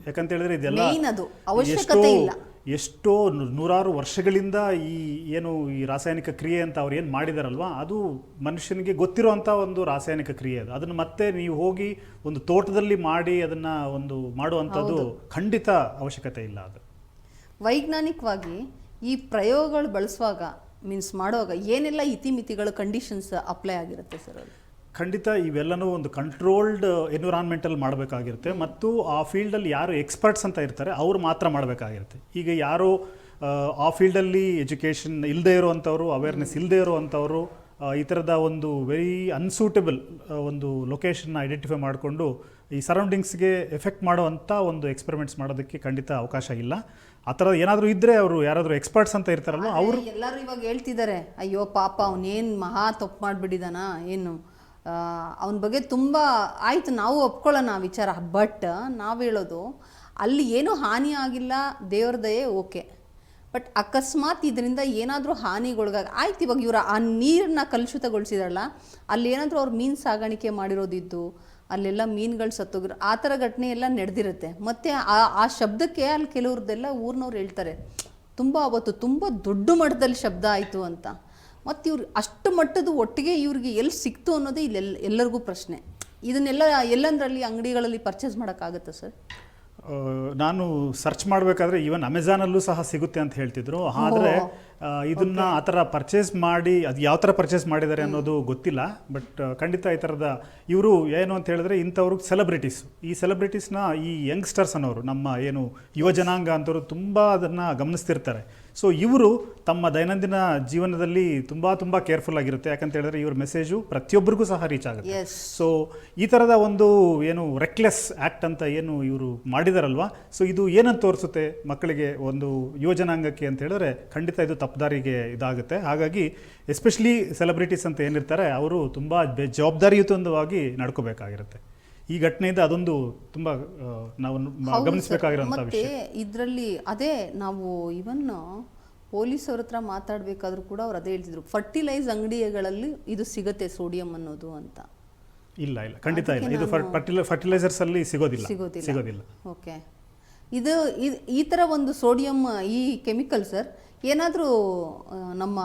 ಯಾಕಂತ ಹೇಳಿದ್ರೆ ಇದೆಲ್ಲ Main ಅದು, ಅವಶ್ಯಕತೆ ಎಷ್ಟೋ- ಇಲ್ಲ. ಎಷ್ಟೋ ನೂರಾರು ವರ್ಷಗಳಿಂದ ಈ ಏನು ಈ ರಾಸಾಯನಿಕ ಕ್ರಿಯೆ ಅಂತ ಅವ್ರು ಏನು ಮಾಡಿದಾರಲ್ವಾ ಅದು ಮನುಷ್ಯನಿಗೆ ಗೊತ್ತಿರುವಂಥ ಒಂದು ರಾಸಾಯನಿಕ ಕ್ರಿಯೆ ಅದು. ಅದನ್ನು ಮತ್ತೆ ನೀವು ಹೋಗಿ ಒಂದು ತೋಟದಲ್ಲಿ ಮಾಡಿ ಅದನ್ನು ಒಂದು ಮಾಡುವಂಥದ್ದು ಖಂಡಿತ ಅವಶ್ಯಕತೆ ಇಲ್ಲ ಅದು. ವೈಜ್ಞಾನಿಕವಾಗಿ ಈ ಪ್ರಯೋಗಗಳು ಬಳಸುವಾಗ ಮೀನ್ಸ್ ಮಾಡುವಾಗ ಏನೆಲ್ಲ ಇತಿಮಿತಿಗಳು ಕಂಡೀಷನ್ಸ್ ಅಪ್ಲೈ ಆಗಿರುತ್ತೆ ಸರ್ ಖಂಡಿತ ಇವೆಲ್ಲನೂ ಒಂದು ಕಂಟ್ರೋಲ್ಡ್ ಎನ್ವಿರಾನ್ಮೆಂಟಲ್ಲಿ ಮಾಡಬೇಕಾಗಿರುತ್ತೆ. ಮತ್ತು ಆ ಫೀಲ್ಡಲ್ಲಿ ಯಾರು ಎಕ್ಸ್ಪರ್ಟ್ಸ್ ಅಂತ ಇರ್ತಾರೆ ಅವ್ರು ಮಾತ್ರ ಮಾಡಬೇಕಾಗಿರುತ್ತೆ. ಈಗ ಯಾರು ಆ, ಫೀಲ್ಡಲ್ಲಿ ಎಜುಕೇಷನ್ ಇಲ್ಲದೆ ಇರುವಂಥವ್ರು ಅವೇರ್ನೆಸ್ ಇಲ್ಲದೆ ಇರುವಂಥವ್ರು ಈ ಥರದ ಒಂದು ವೆರಿ ಅನ್ಸೂಟಬಲ್ ಒಂದು ಲೊಕೇಶನ್ನ ಐಡೆಂಟಿಫೈ ಮಾಡಿಕೊಂಡು ಈ ಸರೌಂಡಿಂಗ್ಸ್ಗೆ ಎಫೆಕ್ಟ್ ಮಾಡುವಂಥ ಒಂದು ಎಕ್ಸ್ಪೆರಿಮೆಂಟ್ಸ್ ಮಾಡೋದಕ್ಕೆ ಖಂಡಿತ ಅವಕಾಶ ಇಲ್ಲ. ಆ ಥರ ಏನಾದರೂ ಇದ್ದರೆ ಅವರು ಯಾರಾದರೂ ಎಕ್ಸ್ಪರ್ಟ್ಸ್ ಅಂತ ಇರ್ತಾರಲ್ಲ ಅವರು ಎಲ್ಲರೂ ಇವಾಗ ಹೇಳ್ತಿದ್ದಾರೆ ಅಯ್ಯೋ ಪಾಪ ಅವನೇನು ಮಹಾ ತಪ್ಪು ಮಾಡಿಬಿಟ್ಟಿದಾನ ಏನು? ಅವನ ಬಗ್ಗೆ ತುಂಬ ಆಯಿತು ನಾವು ಒಪ್ಕೊಳ್ಳೋಣ ಆ ವಿಚಾರ ಬಟ್ ನಾವು ಹೇಳೋದು ಅಲ್ಲಿ ಏನೂ ಹಾನಿ ಆಗಿಲ್ಲ ದೇವ್ರ ದಯೆ ಓಕೆ. ಬಟ್ ಅಕಸ್ಮಾತ್ ಇದರಿಂದ ಏನಾದರೂ ಹಾನಿಗೊಳಗಾಗ ಆಯ್ತು ಇವಾಗ ಇವ್ರು ಆ ನೀರನ್ನ ಕಲುಷಿತಗೊಳಿಸಿದಾರಲ್ಲ ಅಲ್ಲಿ ಏನಾದರೂ ಅವ್ರು ಮೀನು ಸಾಗಾಣಿಕೆ ಮಾಡಿರೋದಿದ್ದು ಅಲ್ಲೆಲ್ಲ ಮೀನುಗಳು ಸತ್ತೋಗಿರೋ. ಆ ಥರ ಘಟನೆ ಎಲ್ಲ ನಡೆದಿರುತ್ತೆ. ಮತ್ತು ಆ ಆ ಶಬ್ದಕ್ಕೆ ಅಲ್ಲಿ ಕೆಲವ್ರದ್ದೆಲ್ಲ ಊರಿನವ್ರು ಹೇಳ್ತಾರೆ ತುಂಬ ಅವತ್ತು ತುಂಬ ದೊಡ್ಡ ಮಟ್ಟದಲ್ಲಿ ಶಬ್ದ ಆಯಿತು ಅಂತ. ಮತ್ತು ಇವ್ರು ಅಷ್ಟು ಮಟ್ಟದ ಒಟ್ಟಿಗೆ ಇವ್ರಿಗೆ ಎಲ್ಲಿ ಸಿಕ್ತು ಅನ್ನೋದೇ ಇಲ್ಲಿ ಎಲ್ ಎಲ್ಲರಿಗೂ ಪ್ರಶ್ನೆ. ಇದನ್ನೆಲ್ಲ ಎಲ್ಲಂದ್ರಲ್ಲಿ ಅಂಗಡಿಗಳಲ್ಲಿ ಪರ್ಚೇಸ್ ಮಾಡೋಕ್ಕಾಗುತ್ತಾ ಸರ್? ನಾನು ಸರ್ಚ್ ಮಾಡಬೇಕಾದ್ರೆ ಈವನ್ ಅಮೆಝಾನಲ್ಲೂ ಸಹ ಸಿಗುತ್ತೆ ಅಂತ ಹೇಳ್ತಿದ್ರು. ಆದರೆ ಇದನ್ನ ಆ ಥರ ಪರ್ಚೇಸ್ ಮಾಡಿ ಅದು ಯಾವ ಥರ ಪರ್ಚೇಸ್ ಮಾಡಿದ್ದಾರೆ ಅನ್ನೋದು ಗೊತ್ತಿಲ್ಲ ಬಟ್ ಖಂಡಿತ ಈ ಥರದ ಇವರು ಏನು ಅಂತ ಹೇಳಿದ್ರೆ ಇಂಥವ್ರು ಸೆಲೆಬ್ರಿಟೀಸ್ ಈ ಸೆಲೆಬ್ರಿಟೀಸ್ನ ಈ ಯಂಗ್ಸ್ಟರ್ಸ್ ಅನ್ನೋರು ನಮ್ಮ ಏನು ಯುವ ಜನಾಂಗ ಅಂತವರು ತುಂಬ ಅದನ್ನು ಗಮನಿಸ್ತಿರ್ತಾರೆ. ಸೊ ಇವರು ತಮ್ಮ ದೈನಂದಿನ ಜೀವನದಲ್ಲಿ ತುಂಬ ತುಂಬ ಕೇರ್ಫುಲ್ ಆಗಿರುತ್ತೆ. ಯಾಕಂತ ಹೇಳಿದ್ರೆ ಇವ್ರ ಮೆಸೇಜು ಪ್ರತಿಯೊಬ್ಬರಿಗೂ ಸಹ ರೀಚ್ ಆಗುತ್ತೆ. ಸೊ ಈ ಥರದ ಒಂದು ಏನು ರೆಕ್ಲೆಸ್ ಆ್ಯಕ್ಟ್ ಅಂತ ಏನು ಇವರು ಮಾಡಿದಾರಲ್ವಾ? ಸೊ ಇದು ಏನಂತ ತೋರಿಸುತ್ತೆ ಮಕ್ಕಳಿಗೆ ಒಂದು ಯುವಜನಾಂಗಕ್ಕೆ ಅಂತ ಹೇಳಿದ್ರೆ ಖಂಡಿತ ಇದು ತಪ್ಪದಾರಿಗೆ ಇದಾಗುತ್ತೆ. ಹಾಗಾಗಿ ಎಸ್ಪೆಷಲಿ ಸೆಲೆಬ್ರಿಟೀಸ್ ಅಂತ ಏನಿರ್ತಾರೆ ಅವರು ತುಂಬ ಬೆ ಜವಾಬ್ದಾರಿಯುತವಾಗಿ ನಡ್ಕೋಬೇಕಾಗಿರುತ್ತೆ. ಈ ಘಟನೆಯಿಂದ ಅದೊಂದು ತುಂಬ ನಾವು ಗಮನಿಸಬೇಕಾಗಿರೋ ಗಮನಿಸಬೇಕಾಗಿರೋಂಥ ವಿಷಯ. ಇದರಲ್ಲಿ ಅದೇ ನಾವು ಇವನ್ ಪೊಲೀಸವ್ರ ಹತ್ರ ಮಾತಾಡಬೇಕಾದ್ರೂ ಕೂಡ ಅವ್ರು ಅದೇ ಹೇಳ್ತಿದ್ರು. ಫರ್ಟಿಲೈಸ್ ಅಂಗಡಿಗಳಲ್ಲಿ ಇದು ಸಿಗುತ್ತೆ ಸೋಡಿಯಂ ಅನ್ನೋದು ಅಂತ. ಇಲ್ಲ ಇಲ್ಲ. ಖಂಡಿತ ಇಲ್ಲ. ಇದು ಫರ್ಟಿಲೈ ಫರ್ಟಿಲೈಸರ್ಸ್ ಅಲ್ಲಿ ಸಿಗೋದಿಲ್ಲ. ಸಿಗೋದಿಲ್ಲ. ಓಕೆ. ಇದು ಇದ್- ಈ ಥರ ಒಂದು ಸೋಡಿಯಂ ಈ ಕೆಮಿಕಲ್ ಸರ್ ಏನಾದರೂ ನಮ್ಮ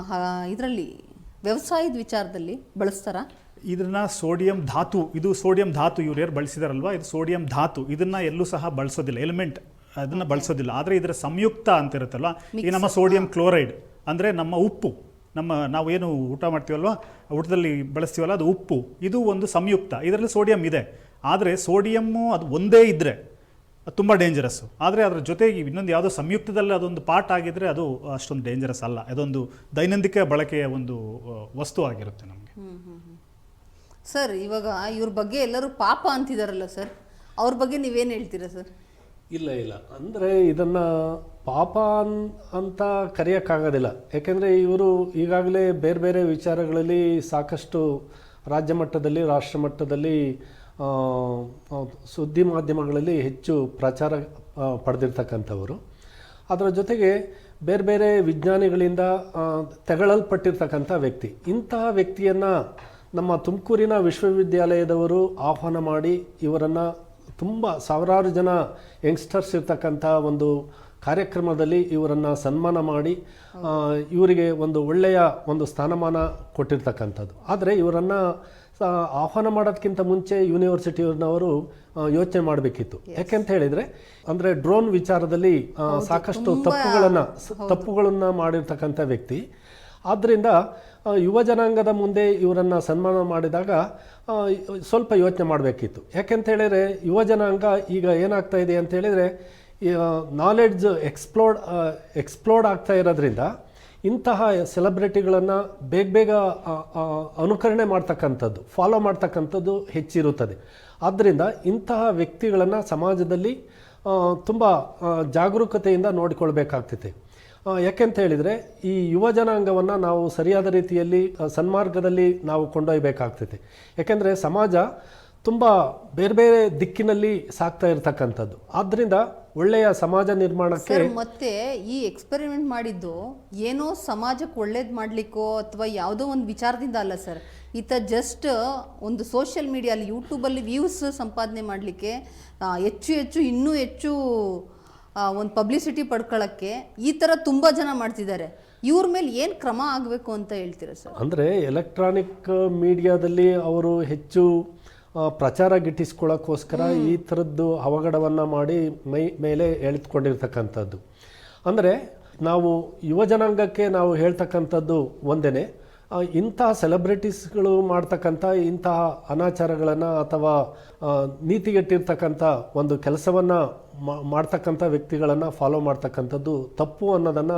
ಇದರಲ್ಲಿ ವ್ಯವಸಾಯದ ವಿಚಾರದಲ್ಲಿ ಬಳಸ್ತಾರಾ? ಇದನ್ನ ಸೋಡಿಯಂ ಧಾತು ಇದು ಸೋಡಿಯಂ ಧಾತು ಇವ್ರು ಯಾರು ಬಳಸಿದಾರಲ್ವಾ? ಇದು ಸೋಡಿಯಂ ಧಾತು ಇದನ್ನ ಎಲ್ಲೂ ಸಹ ಬಳಸೋದಿಲ್ಲ ಎಲಿಮೆಂಟ್ ಅದನ್ನ ಬಳಸೋದಿಲ್ಲ. ಆದರೆ ಇದರ ಸಂಯುಕ್ತ ಅಂತ ಇರುತ್ತಲ್ವಾ ಈ ನಮ್ಮ ಸೋಡಿಯಂ ಕ್ಲೋರೈಡ್ ಅಂದ್ರೆ ನಮ್ಮ ಉಪ್ಪು ನಮ್ಮ ನಾವು ಏನು ಊಟ ಮಾಡ್ತೀವಲ್ವ? ಊಟದಲ್ಲಿ ಬಳಸ್ತೀವಲ್ಲ ಅದು ಉಪ್ಪು. ಇದು ಒಂದು ಸಂಯುಕ್ತ. ಇದರಲ್ಲಿ ಸೋಡಿಯಂ ಇದೆ. ಆದರೆ ಸೋಡಿಯಮ್ಮು ಅದು ಒಂದೇ ಇದ್ದರೆ ತುಂಬ ಡೇಂಜರಸ್ಸು ಆದರೆ ಅದರ ಜೊತೆಗೆ ಇನ್ನೊಂದು ಯಾವುದೋ ಸಂಯುಕ್ತದಲ್ಲಿ ಅದೊಂದು ಪಾರ್ಟ್ ಆಗಿದ್ರೆ ಅದು ಅಷ್ಟೊಂದು ಡೇಂಜರಸ್ ಅಲ್ಲ. ಅದೊಂದು ದೈನಂದಿಕ ಬಳಕೆಯ ಒಂದು ವಸ್ತು ಆಗಿರುತ್ತೆ ನಮಗೆ. ಸರ್ ಇವಾಗ ಇವ್ರ ಬಗ್ಗೆ ಎಲ್ಲರೂ ಪಾಪ ಅಂತಿದಾರಲ್ಲ ಸರ್? ಅವ್ರ ಬಗ್ಗೆ ನೀವೇನು ಹೇಳ್ತೀರಾ ಸರ್? ಇಲ್ಲ ಇಲ್ಲ. ಅಂದರೆ ಇದನ್ನು ಪಾಪ ಅನ್- ಅಂತ ಕರೆಯೋಕ್ಕಾಗೋದಿಲ್ಲ. ಯಾಕೆಂದರೆ ಇವರು ಈಗಾಗಲೇ ಬೇರೆ ಬೇರೆ ವಿಚಾರಗಳಲ್ಲಿ ಸಾಕಷ್ಟು ರಾಜ್ಯ ಮಟ್ಟದಲ್ಲಿ ರಾಷ್ಟ್ರ ಮಟ್ಟದಲ್ಲಿ ಸುದ್ದಿ ಮಾಧ್ಯಮಗಳಲ್ಲಿ ಹೆಚ್ಚು ಪ್ರಚಾರ ಪಡೆದಿರ್ತಕ್ಕಂಥವರು. ಅದರ ಜೊತೆಗೆ ಬೇರೆ ಬೇರೆ ವಿಜ್ಞಾನಿಗಳಿಂದ ತೆಗಳಲ್ಪಟ್ಟಿರ್ತಕ್ಕಂಥ ವ್ಯಕ್ತಿ. ಇಂತಹ ವ್ಯಕ್ತಿಯನ್ನು ನಮ್ಮ ತುಮಕೂರಿನ ವಿಶ್ವವಿದ್ಯಾಲಯದವರು ಆಹ್ವಾನ ಮಾಡಿ ಇವರನ್ನು ತುಂಬ ಸಾವಿರಾರು ಜನ ಯಂಗ್ಸ್ಟರ್ಸ್ ಇರ್ತಕ್ಕಂಥ ಒಂದು ಕಾರ್ಯಕ್ರಮದಲ್ಲಿ ಇವರನ್ನು ಸನ್ಮಾನ ಮಾಡಿ ಇವರಿಗೆ ಒಂದು ಒಳ್ಳೆಯ ಒಂದು ಸ್ಥಾನಮಾನ ಕೊಟ್ಟಿರ್ತಕ್ಕಂಥದ್ದು. ಆದರೆ ಇವರನ್ನು ಆಹ್ವಾನ ಮಾಡೋದಕ್ಕಿಂತ ಮುಂಚೆ ಯೂನಿವರ್ಸಿಟಿಯವ್ರನ್ನವರು ಯೋಚನೆ ಮಾಡಬೇಕಿತ್ತು. ಯಾಕೆಂತ ಹೇಳಿದ್ರೆ ಅಂದರೆ ಡ್ರೋನ್ ವಿಚಾರದಲ್ಲಿ ಸಾಕಷ್ಟು ತಪ್ಪುಗಳನ್ನು ತಪ್ಪುಗಳನ್ನು ಮಾಡಿರ್ತಕ್ಕಂಥ ವ್ಯಕ್ತಿ. ಆದ್ದರಿಂದ ಯುವ ಜನಾಂಗದ ಮುಂದೆ ಇವರನ್ನು ಸನ್ಮಾನ ಮಾಡಿದಾಗ ಸ್ವಲ್ಪ ಯೋಚನೆ ಮಾಡಬೇಕಿತ್ತು. ಯಾಕೆಂತ ಹೇಳಿದರೆ ಯುವ ಜನಾಂಗ ಈಗ ಏನಾಗ್ತಾ ಇದೆ ಅಂತ ಹೇಳಿದ್ರೆ ನಾಲೆಡ್ಜ್ ಎಕ್ಸ್ಪ್ಲೋರ್ಡ್ ಎಕ್ಸ್ಪ್ಲೋರ್ಡ್ ಆಗ್ತಾ ಇರೋದ್ರಿಂದ ಇಂತಹ ಸೆಲೆಬ್ರಿಟಿಗಳನ್ನು ಬೇಗ ಬೇಗ ಅನುಕರಣೆ ಮಾಡ್ತಕ್ಕಂಥದ್ದು ಫಾಲೋ ಮಾಡ್ತಕ್ಕಂಥದ್ದು ಹೆಚ್ಚಿರುತ್ತದೆ. ಆದ್ದರಿಂದ ಇಂತಹ ವ್ಯಕ್ತಿಗಳನ್ನು ಸಮಾಜದಲ್ಲಿ ತುಂಬ ಜಾಗರೂಕತೆಯಿಂದ ನೋಡಿಕೊಳ್ಬೇಕಾಗ್ತೈತೆ. ಯಾಕೆಂತ ಹೇಳಿದರೆ, ಈ ಯುವ ಜನಾಂಗವನ್ನು ನಾವು ಸರಿಯಾದ ರೀತಿಯಲ್ಲಿ ಸನ್ಮಾರ್ಗದಲ್ಲಿ ನಾವು ಕೊಂಡೊಯ್ಯಬೇಕಾಗ್ತೈತೆ ಯಾಕೆಂದರೆ ಸಮಾಜ ತುಂಬ ಬೇರೆ ಬೇರೆ ದಿಕ್ಕಿನಲ್ಲಿ ಸಾಕ್ತಾ ಇರತಕ್ಕಂಥದ್ದು. ಆದ್ದರಿಂದ ಒಳ್ಳೆಯ ಸಮಾಜ ನಿರ್ಮಾಣಕ್ಕೆ ಸರ್ ಮತ್ತೆ ಈ ಎಕ್ಸ್ಪೆರಿಮೆಂಟ್ ಮಾಡಿದ್ದು ಏನೋ ಸಮಾಜಕ್ಕೆ ಒಳ್ಳೇದು ಮಾಡಲಿಕ್ಕೋ ಅಥವಾ ಯಾವುದೋ ಒಂದು ವಿಚಾರದಿಂದ ಅಲ್ಲ ಸರ್. ಈತ ಜಸ್ಟ್ ಒಂದು ಸೋಷಿಯಲ್ ಮೀಡಿಯಲ್ಲಿ ಯೂಟ್ಯೂಬಲ್ಲಿ ವ್ಯೂಸ್ ಸಂಪಾದನೆ ಮಾಡಲಿಕ್ಕೆ ಹೆಚ್ಚು ಹೆಚ್ಚು ಇನ್ನೂ ಹೆಚ್ಚು ಒಂದು ಪಬ್ಲಿಸಿಟಿ ಪಡ್ಕೊಳ್ಳೋಕ್ಕೆ ಈ ಥರ ತುಂಬ ಜನ ಮಾಡ್ತಿದ್ದಾರೆ. ಇವ್ರ ಮೇಲೆ ಏನು ಕ್ರಮ ಆಗಬೇಕು ಅಂತ ಹೇಳ್ತೀರಾ ಸರ್? ಅಂದರೆ ಎಲೆಕ್ಟ್ರಾನಿಕ್ ಮೀಡಿಯಾದಲ್ಲಿ ಅವರು ಹೆಚ್ಚು ಪ್ರಚಾರ ಗಿಟ್ಟಿಸ್ಕೊಳ್ಳೋಕ್ಕೋಸ್ಕರ ಈ ಥರದ್ದು ಅವಘಡವನ್ನು ಮಾಡಿ ಮೈ ಮೇಲೆ ಎಳೆದುಕೊಂಡಿರ್ತಕ್ಕಂಥದ್ದು. ಅಂದರೆ ನಾವು ಯುವ ಜನಾಂಗಕ್ಕೆ ನಾವು ಹೇಳ್ತಕ್ಕಂಥದ್ದು ಒಂದೇ ಇಂತಹ ಸೆಲೆಬ್ರಿಟೀಸ್ಗಳು ಮಾಡ್ತಕ್ಕಂಥ ಇಂತಹ ಅನಾಚಾರಗಳನ್ನು ಅಥವಾ ನೀತಿಗೆಟ್ಟಿರ್ತಕ್ಕಂಥ ಒಂದು ಕೆಲಸವನ್ನು ಮಾಡ್ತಕ್ಕಂಥ ವ್ಯಕ್ತಿಗಳನ್ನು ಫಾಲೋ ಮಾಡ್ತಕ್ಕಂಥದ್ದು ತಪ್ಪು ಅನ್ನೋದನ್ನು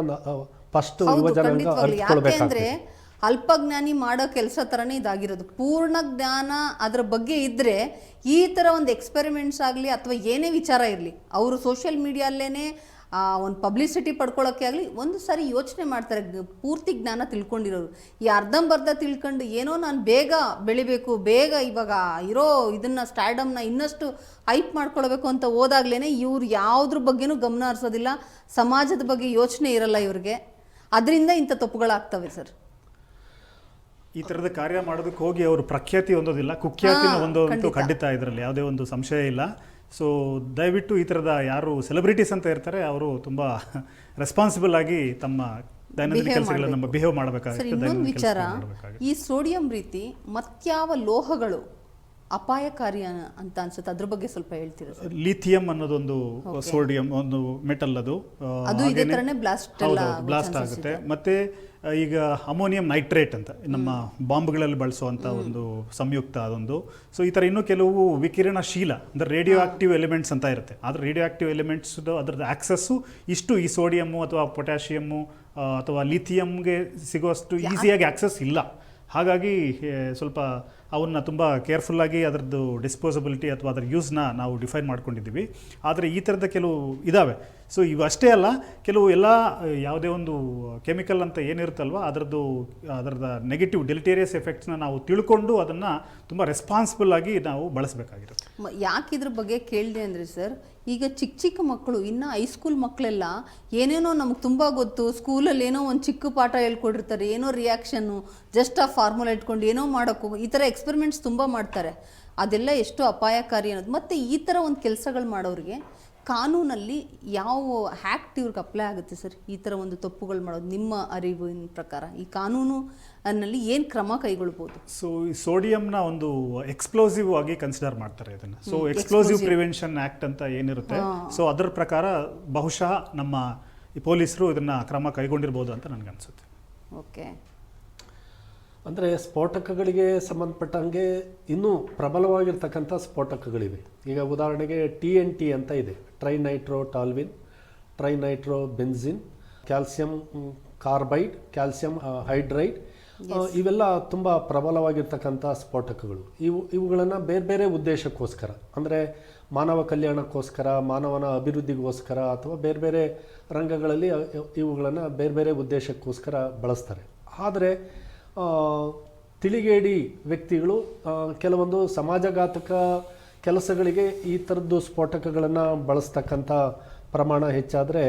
ಫಸ್ಟ್ ಯುವ ಜನಾಂಗ ಯಾಕೆಂದ್ರೆ ಅಲ್ಪಜ್ಞಾನಿ ಮಾಡೋ ಕೆಲಸ ಥರನೇ ಇದಾಗಿರೋದು. ಪೂರ್ಣ ಜ್ಞಾನ ಅದರ ಬಗ್ಗೆ ಇದ್ದರೆ ಈ ಥರ ಒಂದು ಎಕ್ಸ್ಪೆರಿಮೆಂಟ್ಸ್ ಆಗಲಿ ಅಥವಾ ಏನೇ ವಿಚಾರ ಇರಲಿ, ಅವರು ಸೋಷಿಯಲ್ ಮೀಡಿಯಲ್ಲೇ ಒಂದು ಪಬ್ಲಿಸಿಟಿ ಪಡ್ಕೊಳ್ಳೋಕ್ಕೆ ಆಗಲಿ ಒಂದು ಸಾರಿ ಯೋಚನೆ ಮಾಡ್ತಾರೆ ಪೂರ್ತಿ ಜ್ಞಾನ ತಿಳ್ಕೊಂಡಿರೋರು. ಈ ಅರ್ಧಂಬರ್ಧ ತಿಳ್ಕೊಂಡು ಏನೋ ನಾನು ಬೇಗ ಬೆಳಿಬೇಕು, ಬೇಗ ಇವಾಗ ಇರೋ ಇದನ್ನು ಸ್ಟ್ಯಾಡಮ್ನ ಇನ್ನಷ್ಟು ಹೈಪ್ ಮಾಡ್ಕೊಳ್ಬೇಕು ಅಂತ ಹೋದಾಗ್ಲೇ ಇವ್ರು ಯಾವುದ್ರ ಬಗ್ಗೆನೂ ಗಮನ ಹರಿಸೋದಿಲ್ಲ. ಸಮಾಜದ ಬಗ್ಗೆ ಯೋಚನೆ ಇರಲ್ಲ ಇವ್ರಿಗೆ. ಅದರಿಂದ ಇಂಥ ತಪ್ಪುಗಳಾಗ್ತವೆ ಸರ್. ಈ ತರದ ಕಾರ್ಯ ಮಾಡೋದಕ್ಕೆ ಹೋಗಿ ಅವರು ಪ್ರಖ್ಯಾತಿ ಹೊಂದೋದಿಲ್ಲ ಕುಖ್ಯಾತಿನ ಹೊಂದೋದಂತೂ ಖಂಡಿತ. ಇದರಲ್ಲಿ ಯಾವುದೇ ಒಂದು ಸಂಶಯ ಇಲ್ಲ. ಸೊ ದಯವಿಟ್ಟು ಈ ಥರದ ಯಾರು ಸೆಲೆಬ್ರಿಟೀಸ್ ಅಂತ ಇರ್ತಾರೆ ಅವರು ತುಂಬ ರೆಸ್ಪಾನ್ಸಿಬಲ್ (laughs) ಆಗಿ ತಮ್ಮ ದೈನಂದಿನ ಕೆಲಸಗಳನ್ನ ಬಿಹೇವ್ ಮಾಡಬೇಕಾಗುತ್ತೆ ವಿಚಾರ ಈ ಸೋಡಿಯಂ ರೀತಿ ಮತ್ಯಾವ ಲೋಹಗಳು? ಅಪಾಯಕಾರಿ ಅಂತ ಅನ್ಸುತ್ತೆ. ಅದ್ರ ಬಗ್ಗೆ ಸ್ವಲ್ಪ ಹೇಳ್ತೀರಾ ಲಿಥಿಯಂ ಅನ್ನೋದೊಂದು ಸೋಡಿಯಂ ಒಂದು ಮೆಟಲ್ ಅದು. ಅದು ಇದೇ ತರನೇ ಬ್ಲಾಸ್ಟ್ chances ಆಗುತ್ತೆ. ಮತ್ತೆ ಈಗ ಅಮೋನಿಯಂ ನೈಟ್ರೇಟ್ ಅಂತ ನಮ್ಮ ಬಾಂಬ್ಗಳಲ್ಲಿ ಬಳಸುವಂತ ಒಂದು ಸಂಯುಕ್ತ ಅದೊಂದು. ಸೊ ಈ ತರ ಇನ್ನೂ ಕೆಲವು ವಿಕಿರಣಶೀಲ ಅಂದ್ರೆ ರೇಡಿಯೋ ಆಕ್ಟಿವ್ ಎಲಿಮೆಂಟ್ಸ್ ಅಂತ ಇರುತ್ತೆ. ಆದ್ರೆ ರೇಡಿಯೋ ಆಕ್ಟಿವ್ ಎಲಿಮೆಂಟ್ಸ್ ಅದ್ರದ್ದು ಆಕ್ಸಸ್ಸು ಇಷ್ಟು ಈ ಸೋಡಿಯಮ್ಮು ಅಥವಾ ಪೊಟ್ಯಾಷಿಯಮ್ಮು ಅಥವಾ ಲಿಥಿಯಂಗೆ ಸಿಗುವಷ್ಟು ಈಸಿಯಾಗಿ ಆಕ್ಸಸ್ ಇಲ್ಲ. ಹಾಗಾಗಿ ಸ್ವಲ್ಪ ಅವನ್ನ ತುಂಬ ಕೇರ್ಫುಲ್ಲಾಗಿ ಅದರದ್ದು ಡಿಸ್ಪೋಸಬಿಲಿಟಿ ಅಥವಾ ಅದರ ಯೂಸ್ನ ನಾವು ಡಿಫೈನ್ ಮಾಡ್ಕೊಂಡಿದ್ದೀವಿ. ಆದರೆ ಈ ಥರದ ಕೆಲವು ಇದ್ದಾವೆ ಸೊ ಇವು ಅಷ್ಟೇ ಅಲ್ಲ, ಕೆಲವು ಎಲ್ಲ ಯಾವುದೇ ಒಂದು ಕೆಮಿಕಲ್ ಅಂತ ಏನಿರುತ್ತಲ್ವ, ಅದರದ್ದು, ಅದರದ ನೆಗೆಟಿವ್ ಡೆಲಿಟೇರಿಯಸ್ ಎಫೆಕ್ಟ್ಸ್ನ ನಾವು ತಿಳ್ಕೊಂಡು ಅದನ್ನು ತುಂಬ ರೆಸ್ಪಾನ್ಸಿಬಲ್ ಆಗಿ ನಾವು ಬಳಸಬೇಕಾಗಿರುತ್ತೆ. ಯಾಕೆ ಇದ್ರ ಬಗ್ಗೆ ಕೇಳಿದೆ ಅಂದರೆ ಸರ್ ಈಗ ಚಿಕ್ಕ ಚಿಕ್ಕ ಮಕ್ಕಳು, ಇನ್ನು ಹೈಸ್ಕೂಲ್ ಮಕ್ಕಳೆಲ್ಲ ಏನೇನೋ ನಮ್ಗೆ ತುಂಬ ಗೊತ್ತು. ಸ್ಕೂಲಲ್ಲಿ ಏನೋ ಒಂದು ಚಿಕ್ಕ ಪಾಠ ಹೇಳ್ಕೊಡಿರ್ತಾರೆ, ಏನೋ ರಿಯಾಕ್ಷನ್ನು ಜಸ್ಟ್ ಆ ಫಾರ್ಮುಲಾ ಇಟ್ಕೊಂಡು ಏನೋ ಮಾಡೋಕ್ಕೂ ಈ ಥರ ಎಕ್ಸ್ಪೆರಿಮೆಂಟ್ಸ್ ತುಂಬ ಮಾಡ್ತಾರೆ. ಅದೆಲ್ಲ ಎಷ್ಟು ಅಪಾಯಕಾರಿ ಅನ್ನೋದು. ಮತ್ತು ಈ ಥರ ಒಂದು ಕೆಲಸಗಳು ಮಾಡೋರಿಗೆ ಕಾನೂನಲ್ಲಿ ಯಾವ ಆ್ಯಕ್ಟ್ ಇವ್ರಿಗೆ ಅಪ್ಲೈ ಆಗುತ್ತೆ ಸರ್ ಈ ಥರ ಒಂದು ತಪ್ಪುಗಳು ಮಾಡೋದು ನಿಮ್ಮ ಅರಿವಿನ ಪ್ರಕಾರ. ಈ ಕಾನೂನು ಅನ್ನಲ್ಲಿ ಏನು ಕ್ರಮ ಕೈಗೊಳ್ಬೋದು ಸೊ ಈ ಸೋಡಿಯಂನ ಒಂದು ಎಕ್ಸ್ಪ್ಲೋಸಿವ್ ಆಗಿ ಕನ್ಸಿಡರ್ ಮಾಡ್ತಾರೆ ಇದನ್ನು. ಸೊ ಎಕ್ಸ್ಪ್ಲೋಸಿವ್ ಪ್ರಿವೆನ್ಷನ್ ಆ್ಯಕ್ಟ್ ಅಂತ ಏನಿರುತ್ತೆ ಸೊ ಅದರ ಪ್ರಕಾರ ಬಹುಶಃ ನಮ್ಮ ಈ ಪೊಲೀಸರು ಇದನ್ನು ಕ್ರಮ ಕೈಗೊಂಡಿರ್ಬೋದು ಅಂತ ನನಗನ್ಸುತ್ತೆ. ಓಕೆ ಅಂದರೆ ಸ್ಫೋಟಕಗಳಿಗೆ ಸಂಬಂಧಪಟ್ಟಂಗೆ ಇನ್ನೂ ಪ್ರಬಲವಾಗಿರ್ತಕ್ಕಂಥ ಸ್ಫೋಟಕಗಳಿವೆ. ಈಗ ಉದಾಹರಣೆಗೆ ಟಿ ಎನ್ ಟಿ ಅಂತ ಇದೆ. Trinitrotoluene trinitrobenzene calcium carbide calcium hydride ಇವೆಲ್ಲ ತುಂಬ ಪ್ರಬಲವಾಗಿರ್ತಕ್ಕಂಥ ಸ್ಫೋಟಕಗಳು. ಇವು ಇವುಗಳನ್ನು ಬೇರೆ ಬೇರೆ ಉದ್ದೇಶಕ್ಕೋಸ್ಕರ ಅಂದರೆ ಮಾನವ ಕಲ್ಯಾಣಕ್ಕೋಸ್ಕರ ಮಾನವನ ಅಭಿವೃದ್ಧಿಗೋಸ್ಕರ ಅಥವಾ ಬೇರೆ ಬೇರೆ ರಂಗಗಳಲ್ಲಿ ಇವುಗಳನ್ನು ಬೇರೆ ಬೇರೆ ಉದ್ದೇಶಕ್ಕೋಸ್ಕರ ಬಳಸ್ತಾರೆ. ಆದರೆ ತಿಳಿಗೇಡಿ ವ್ಯಕ್ತಿಗಳು ಕೆಲವೊಂದು ಸಮಾಜಘಾತಕ ಕೆಲಸಗಳಿಗೆ ಈ ಥರದ್ದು ಸ್ಫೋಟಕಗಳನ್ನು ಬಳಸ್ತಕ್ಕಂಥ ಪ್ರಮಾಣ ಹೆಚ್ಚಾದರೆ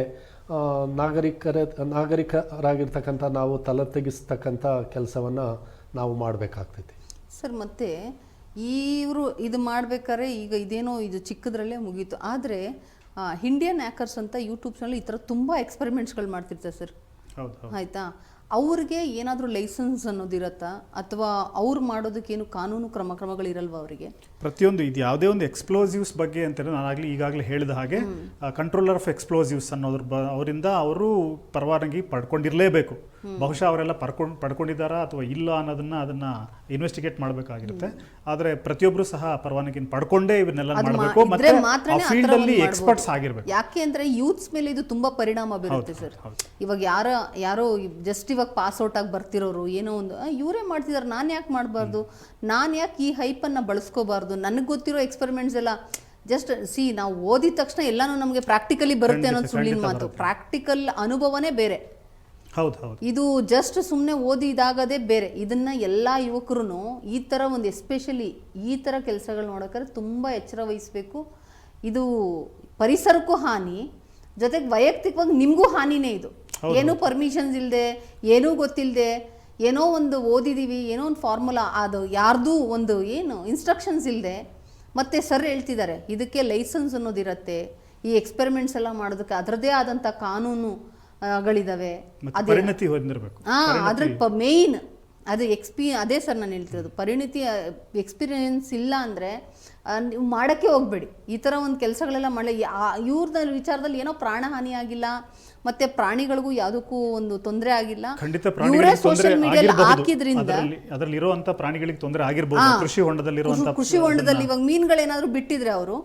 ನಾಗರಿಕರ ನಾಗರಿಕರಾಗಿರ್ತಕ್ಕಂಥ ನಾವು ತಲೆ ತೆಗಿಸ್ತಕ್ಕಂಥ ಕೆಲಸವನ್ನು ನಾವು ಮಾಡಬೇಕಾಗ್ತೈತಿ. ಸರ್ ಮತ್ತೆ ಇವರು ಇದು ಮಾಡಬೇಕಾದ್ರೆ ಈಗ ಇದೇನೋ ಇದು ಚಿಕ್ಕದ್ರಲ್ಲೇ ಮುಗೀತು. ಆದರೆ ಇಂಡಿಯನ್ ಆ್ಯಕರ್ಸ್ ಅಂತ ಯೂಟ್ಯೂಬ್ಸ್ನಲ್ಲಿ ಈ ಥರ ತುಂಬ ಎಕ್ಸ್ಪೆರಿಮೆಂಟ್ಸ್ಗಳು ಮಾಡ್ತಿರ್ತಾರೆ ಸರ್. ಹೌದು ಹೌದು. ಆಯಿತಾ? ಅವ್ರಿಗೆ ಏನಾದರೂ ಲೈಸೆನ್ಸ್ ಅನ್ನೋದಿರತ್ತಾ ಅಥವಾ ಅವ್ರು ಮಾಡೋದಕ್ಕೇನು ಕಾನೂನು ಕ್ರಮ ಕ್ರಮಗಳಿರಲ್ವಾ ಅವರಿಗೆ? ಪ್ರತಿಯೊಂದು ಇದು ಯಾವುದೇ ಒಂದು ಎಕ್ಸ್ಪ್ಲೋಸಿವ್ಸ್ ಬಗ್ಗೆ ಅಂತ ನಾನು ಆಗಲಿ ಈಗಾಗಲೇ ಹೇಳಿದ ಹಾಗೆ ಕಂಟ್ರೋಲರ್ ಆಫ್ ಎಕ್ಸ್ಪ್ಲೋಸಿವ್ಸ್ ಅನ್ನೋದ್ರ ಬ ಅವರಿಂದ ಅವರು ಪರವಾನಗಿ ಪಡ್ಕೊಂಡಿರಲೇಬೇಕು. ಬಹುಶಃ ಅವರೆಲ್ಲ ಪಡ್ಕೊಂಡು ಪಡ್ಕೊಂಡಿದ್ದಾರಾ ಅಥವಾ ಇಲ್ಲ ಅನ್ನೋದನ್ನ ಅದನ್ನ ಇನ್ವೆಸ್ಟಿಗೇಟ್ ಮಾಡಬೇಕಾಗಿರುತ್ತೆ. ಆದರೆ ಪ್ರತಿಯೊಬ್ಬರು ಸಹ ಪರವಾನಗಿ ಪಡ್ಕೊಂಡೇ ಇವನ್ನೆಲ್ಲ ಮಾಡಬೇಕು ಮತ್ತೆ ಫೀಲ್ಡ್ ಅಲ್ಲಿ ಎಕ್ಸ್ಪರ್ಟ್ಸ್. ಆಗಿರ್ಬೇಕು. ಯಾಕೆ ಅಂದ್ರೆ ಯೂತ್ಸ್ ಮೇಲೆ ಇದು ತುಂಬಾ ಪರಿಣಾಮ ಬೀರುತ್ತೆ ಸರ್. ಇವಾಗ ಯಾರ ಯಾರೋ ಜಸ್ಟ್ ಇವಾಗ ಪಾಸ್ ಔಟ್ ಆಗಿ ಬರ್ತಿರೋರು ಏನೋ ಒಂದು ಇವರೇ ಮಾಡ್ತಿದಾರೆ ನಾನು ಯಾಕೆ ಮಾಡಬಾರ್ದು? ನಾನು ಯಾಕೆ ಈ ಹೈಪ್ ಅನ್ನ ಬಳಸ್ಕೋಬಾರ್ದು? ನನಗೆ ಗೊತ್ತಿರೋ ಎಕ್ಸ್ಪೆರಿಮೆಂಟ್ಸ್ ಎಲ್ಲ ಜಸ್ಟ್ ಸಿ ನಾವು ಓದಿದ ತಕ್ಷಣ ಎಲ್ಲಾನು ನಮಗೆ ಪ್ರಾಕ್ಟಿಕಲಿ ಬರುತ್ತೆ ಅನ್ನೋದು ಸುಳ್ಳಿನ ಮಾತು. ಪ್ರಾಕ್ಟಿಕಲ್ ಅನುಭವನೇ ಬೇರೆ. ಹೌದು ಹೌದು. ಇದು ಜಸ್ಟ್ ಸುಮ್ಮನೆ ಓದಿ ಇದಾಗದೇ ಬೇರೆ. ಇದನ್ನ ಎಲ್ಲಾ ಯುವಕರು ಈ ತರ ಒಂದು ಎಸ್ಪೆಷಲಿ ಈ ತರ ಕೆಲಸಗಳು ನೋಡೋಕ್ಕಾದ್ರೆ ತುಂಬಾ ಎಚ್ಚರ ವಹಿಸಬೇಕು. ಇದು ಪರಿಸರಕ್ಕೂ ಹಾನಿ ಜೊತೆಗೆ ವೈಯಕ್ತಿಕವಾಗಿ ನಿಮಗೂ ಹಾನಿನೇ ಇದು. ಏನೂ ಪರ್ಮಿಷನ್ಸ್ ಇಲ್ಲದೆ ಏನೂ ಗೊತ್ತಿಲ್ಲದೆ ಏನೋ ಒಂದು ಓದಿದ್ದೀವಿ ಏನೋ ಒಂದು ಫಾರ್ಮುಲಾ ಅದು ಯಾರ್ದೂ ಒಂದು ಏನು ಇನ್ಸ್ಟ್ರಕ್ಷನ್ಸ್ ಇಲ್ಲದೆ ಮತ್ತೆ ಸರ್ ಹೇಳ್ತಿದ್ದಾರೆ ಇದಕ್ಕೆ ಲೈಸೆನ್ಸ್ ಅನ್ನೋದಿರತ್ತೆ. ಈ ಎಕ್ಸ್ಪೆರಿಮೆಂಟ್ಸ್ ಎಲ್ಲ ಮಾಡೋದಕ್ಕೆ ಅದರದ್ದೇ ಆದಂಥ ಕಾನೂನು ಗಳಿದಾವೆ. ಪರಿಣತಿ ಹೊಂದಿರಬೇಕು. ಹಾ ಅದ್ರ ಮೇಯ್ನ್ ಅದು ಎಕ್ಸ್ಪಿ ಅದೇ ಸರ್ ನಾನು ಹೇಳ್ತಿರೋದು. ಪರಿಣಿತಿ ಎಕ್ಸ್ಪೀರಿಯನ್ಸ್ ಇಲ್ಲ ಅಂದರೆ ನೀವು ಮಾಡೋಕ್ಕೆ ಹೋಗ್ಬೇಡಿ. ಈ ಥರ ಒಂದು ಕೆಲಸಗಳೆಲ್ಲ ಮಾಡಲಿ ಇವ್ರದ ವಿಚಾರದಲ್ಲಿ ಏನೋ ಪ್ರಾಣಹಾನಿ ಆಗಿಲ್ಲ ಮತ್ತೆ ಪ್ರಾಣಿಗಳಿಗೂ ಯಾವುದಕ್ಕೂ ಒಂದು ತೊಂದರೆ ಆಗಿಲ್ಲ. ಖಂಡಿತ ಇವರೇ ಸೋಷಿಯಲ್ ಮೀಡಿಯಲ್ಲಿ ಹಾಕಿದ್ರಿಂದ ಅದರಲ್ಲಿ ಇರುವಂತ ಪ್ರಾಣಿಗಳಿಗೆ ತೊಂದರೆ ಆಗಿರ್ಬೋದು. ಕೃಷಿ ಹೊಂಡದಲ್ಲಿ ಕೃಷಿ ಹೊಂಡದಲ್ಲಿ ಇವಾಗ ಮೀನುಗಳೇನಾದ್ರೂ ಬಿಟ್ಟಿದ್ರೆ ಅವರು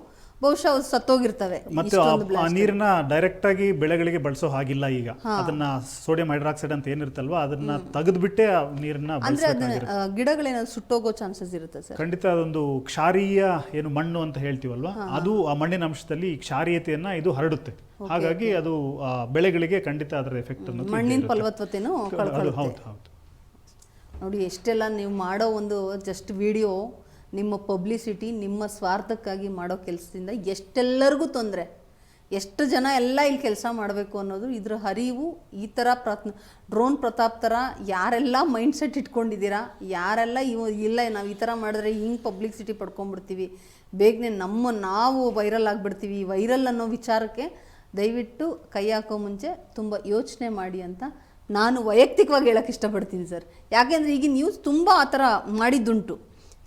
ಬಹುಶಃ ಅವು ಸತ್ತೋಗಿರ್ತವೆ ಮತ್ತೆ ಆ- ಆ ನೀರನ್ನ ಡೈರೆಕ್ಟ್ ಆಗಿ ಬೆಳೆಗಳಿಗೆ ಬಳಸೋ ಹಾಗಿಲ್ಲ ಈಗ. ಅದನ್ನ ಸೋಡಿಯಂ ಹೈಡ್ರಾಕ್ಸೈಡ್ ಅಂತ ಏನಿರುತ್ತಲ್ವಾ ಅದನ್ನ ತೆಗೆದ್ಬಿಟ್ಟೆ ಆ ನೀರನ್ನ ಅಂದ್ರೆ ಬಳಸಬೇಕಾಗಿರುತ್ತೆ. ಗಿಡಗಳೇನಾದ್ರು ಸುಟ್ಟೋಗೋ ಚಾನ್ಸಸ್ ಇರುತ್ತೆ ಸರ್. ಖಂಡಿತ ಅದೊಂದು ಕ್ಷಾರೀಯ ಏನು ಮಣ್ಣು ಅಂತ ಹೇಳ್ತೀವಲ್ವಾ ಅದು ಆ ಮಣ್ಣಿನ ಅಂಶದಲ್ಲಿ ಈ ಕ್ಷಾರೀಯತೆಯನ್ನ ಇದು ಹರಡುತ್ತೆ. ಹಾಗಾಗಿ ಅದು ಆ, ಬೆಳೆಗಳಿಗೆ ಖಂಡಿತ ಅದರ ಎಫೆಕ್ಟ್ ಅನ್ನೋದು ಇದ್ದೇ ಮಣ್ಣಿನ ಇರುತ್ತೆ. ಫಲವತ್ತತೆನೂ ಅದು ಕಳ್ಕೊಳ್ಳುತ್ತೆ ಹೌದು ಹೌದು. ನೋಡಿ ಎಷ್ಟೆಲ್ಲ ನೀವು ಮಾಡೋ ಒಂದು ಜಸ್ಟ್ ವಿಡಿಯೋ ನಿಮ್ಮ ಪಬ್ಲಿಸಿಟಿ ನಿಮ್ಮ ಸ್ವಾರ್ಥಕ್ಕಾಗಿ ಮಾಡೋ ಕೆಲಸದಿಂದ ಎಷ್ಟೆಲ್ಲರಿಗೂ ತೊಂದರೆ. ಎಷ್ಟು ಜನ ಎಲ್ಲ ಇಲ್ಲಿ ಕೆಲಸ ಮಾಡಬೇಕು ಅನ್ನೋದು, ಇದರ ಹರಿವು ಈ ಥರ ಪ್ರತ್ ಡ್ರೋನ್ ಪ್ರತಾಪ್ ಥರ ಯಾರೆಲ್ಲ ಮೈಂಡ್ ಸೆಟ್ ಇಟ್ಕೊಂಡಿದ್ದೀರಾ, ಯಾರೆಲ್ಲ ಇವ, ಇಲ್ಲ ನಾವು ಈ ಥರ ಮಾಡಿದ್ರೆ ಹಿಂಗೆ ಪಬ್ಲಿಸಿಟಿ ಪಡ್ಕೊಂಡ್ಬಿಡ್ತೀವಿ. ಬೇಗನೆ ನಮ್ಮ ನಾವು ವೈರಲ್ ಆಗಿಬಿಡ್ತೀವಿ. ವೈರಲ್ ಅನ್ನೋ ವಿಚಾರಕ್ಕೆ ದಯವಿಟ್ಟು ಕೈ ಹಾಕೋ ಮುಂಚೆ ತುಂಬ ಯೋಚನೆ ಮಾಡಿ ಅಂತ ನಾನು ವೈಯಕ್ತಿಕವಾಗಿ ಹೇಳೋಕ್ಕೆ ಇಷ್ಟಪಡ್ತೀನಿ ಸರ್. ಯಾಕೆಂದರೆ ಈಗ ನ್ಯೂಸ್ ತುಂಬ ಆ ಥರ ಮಾಡಿದ್ದುಂಟು.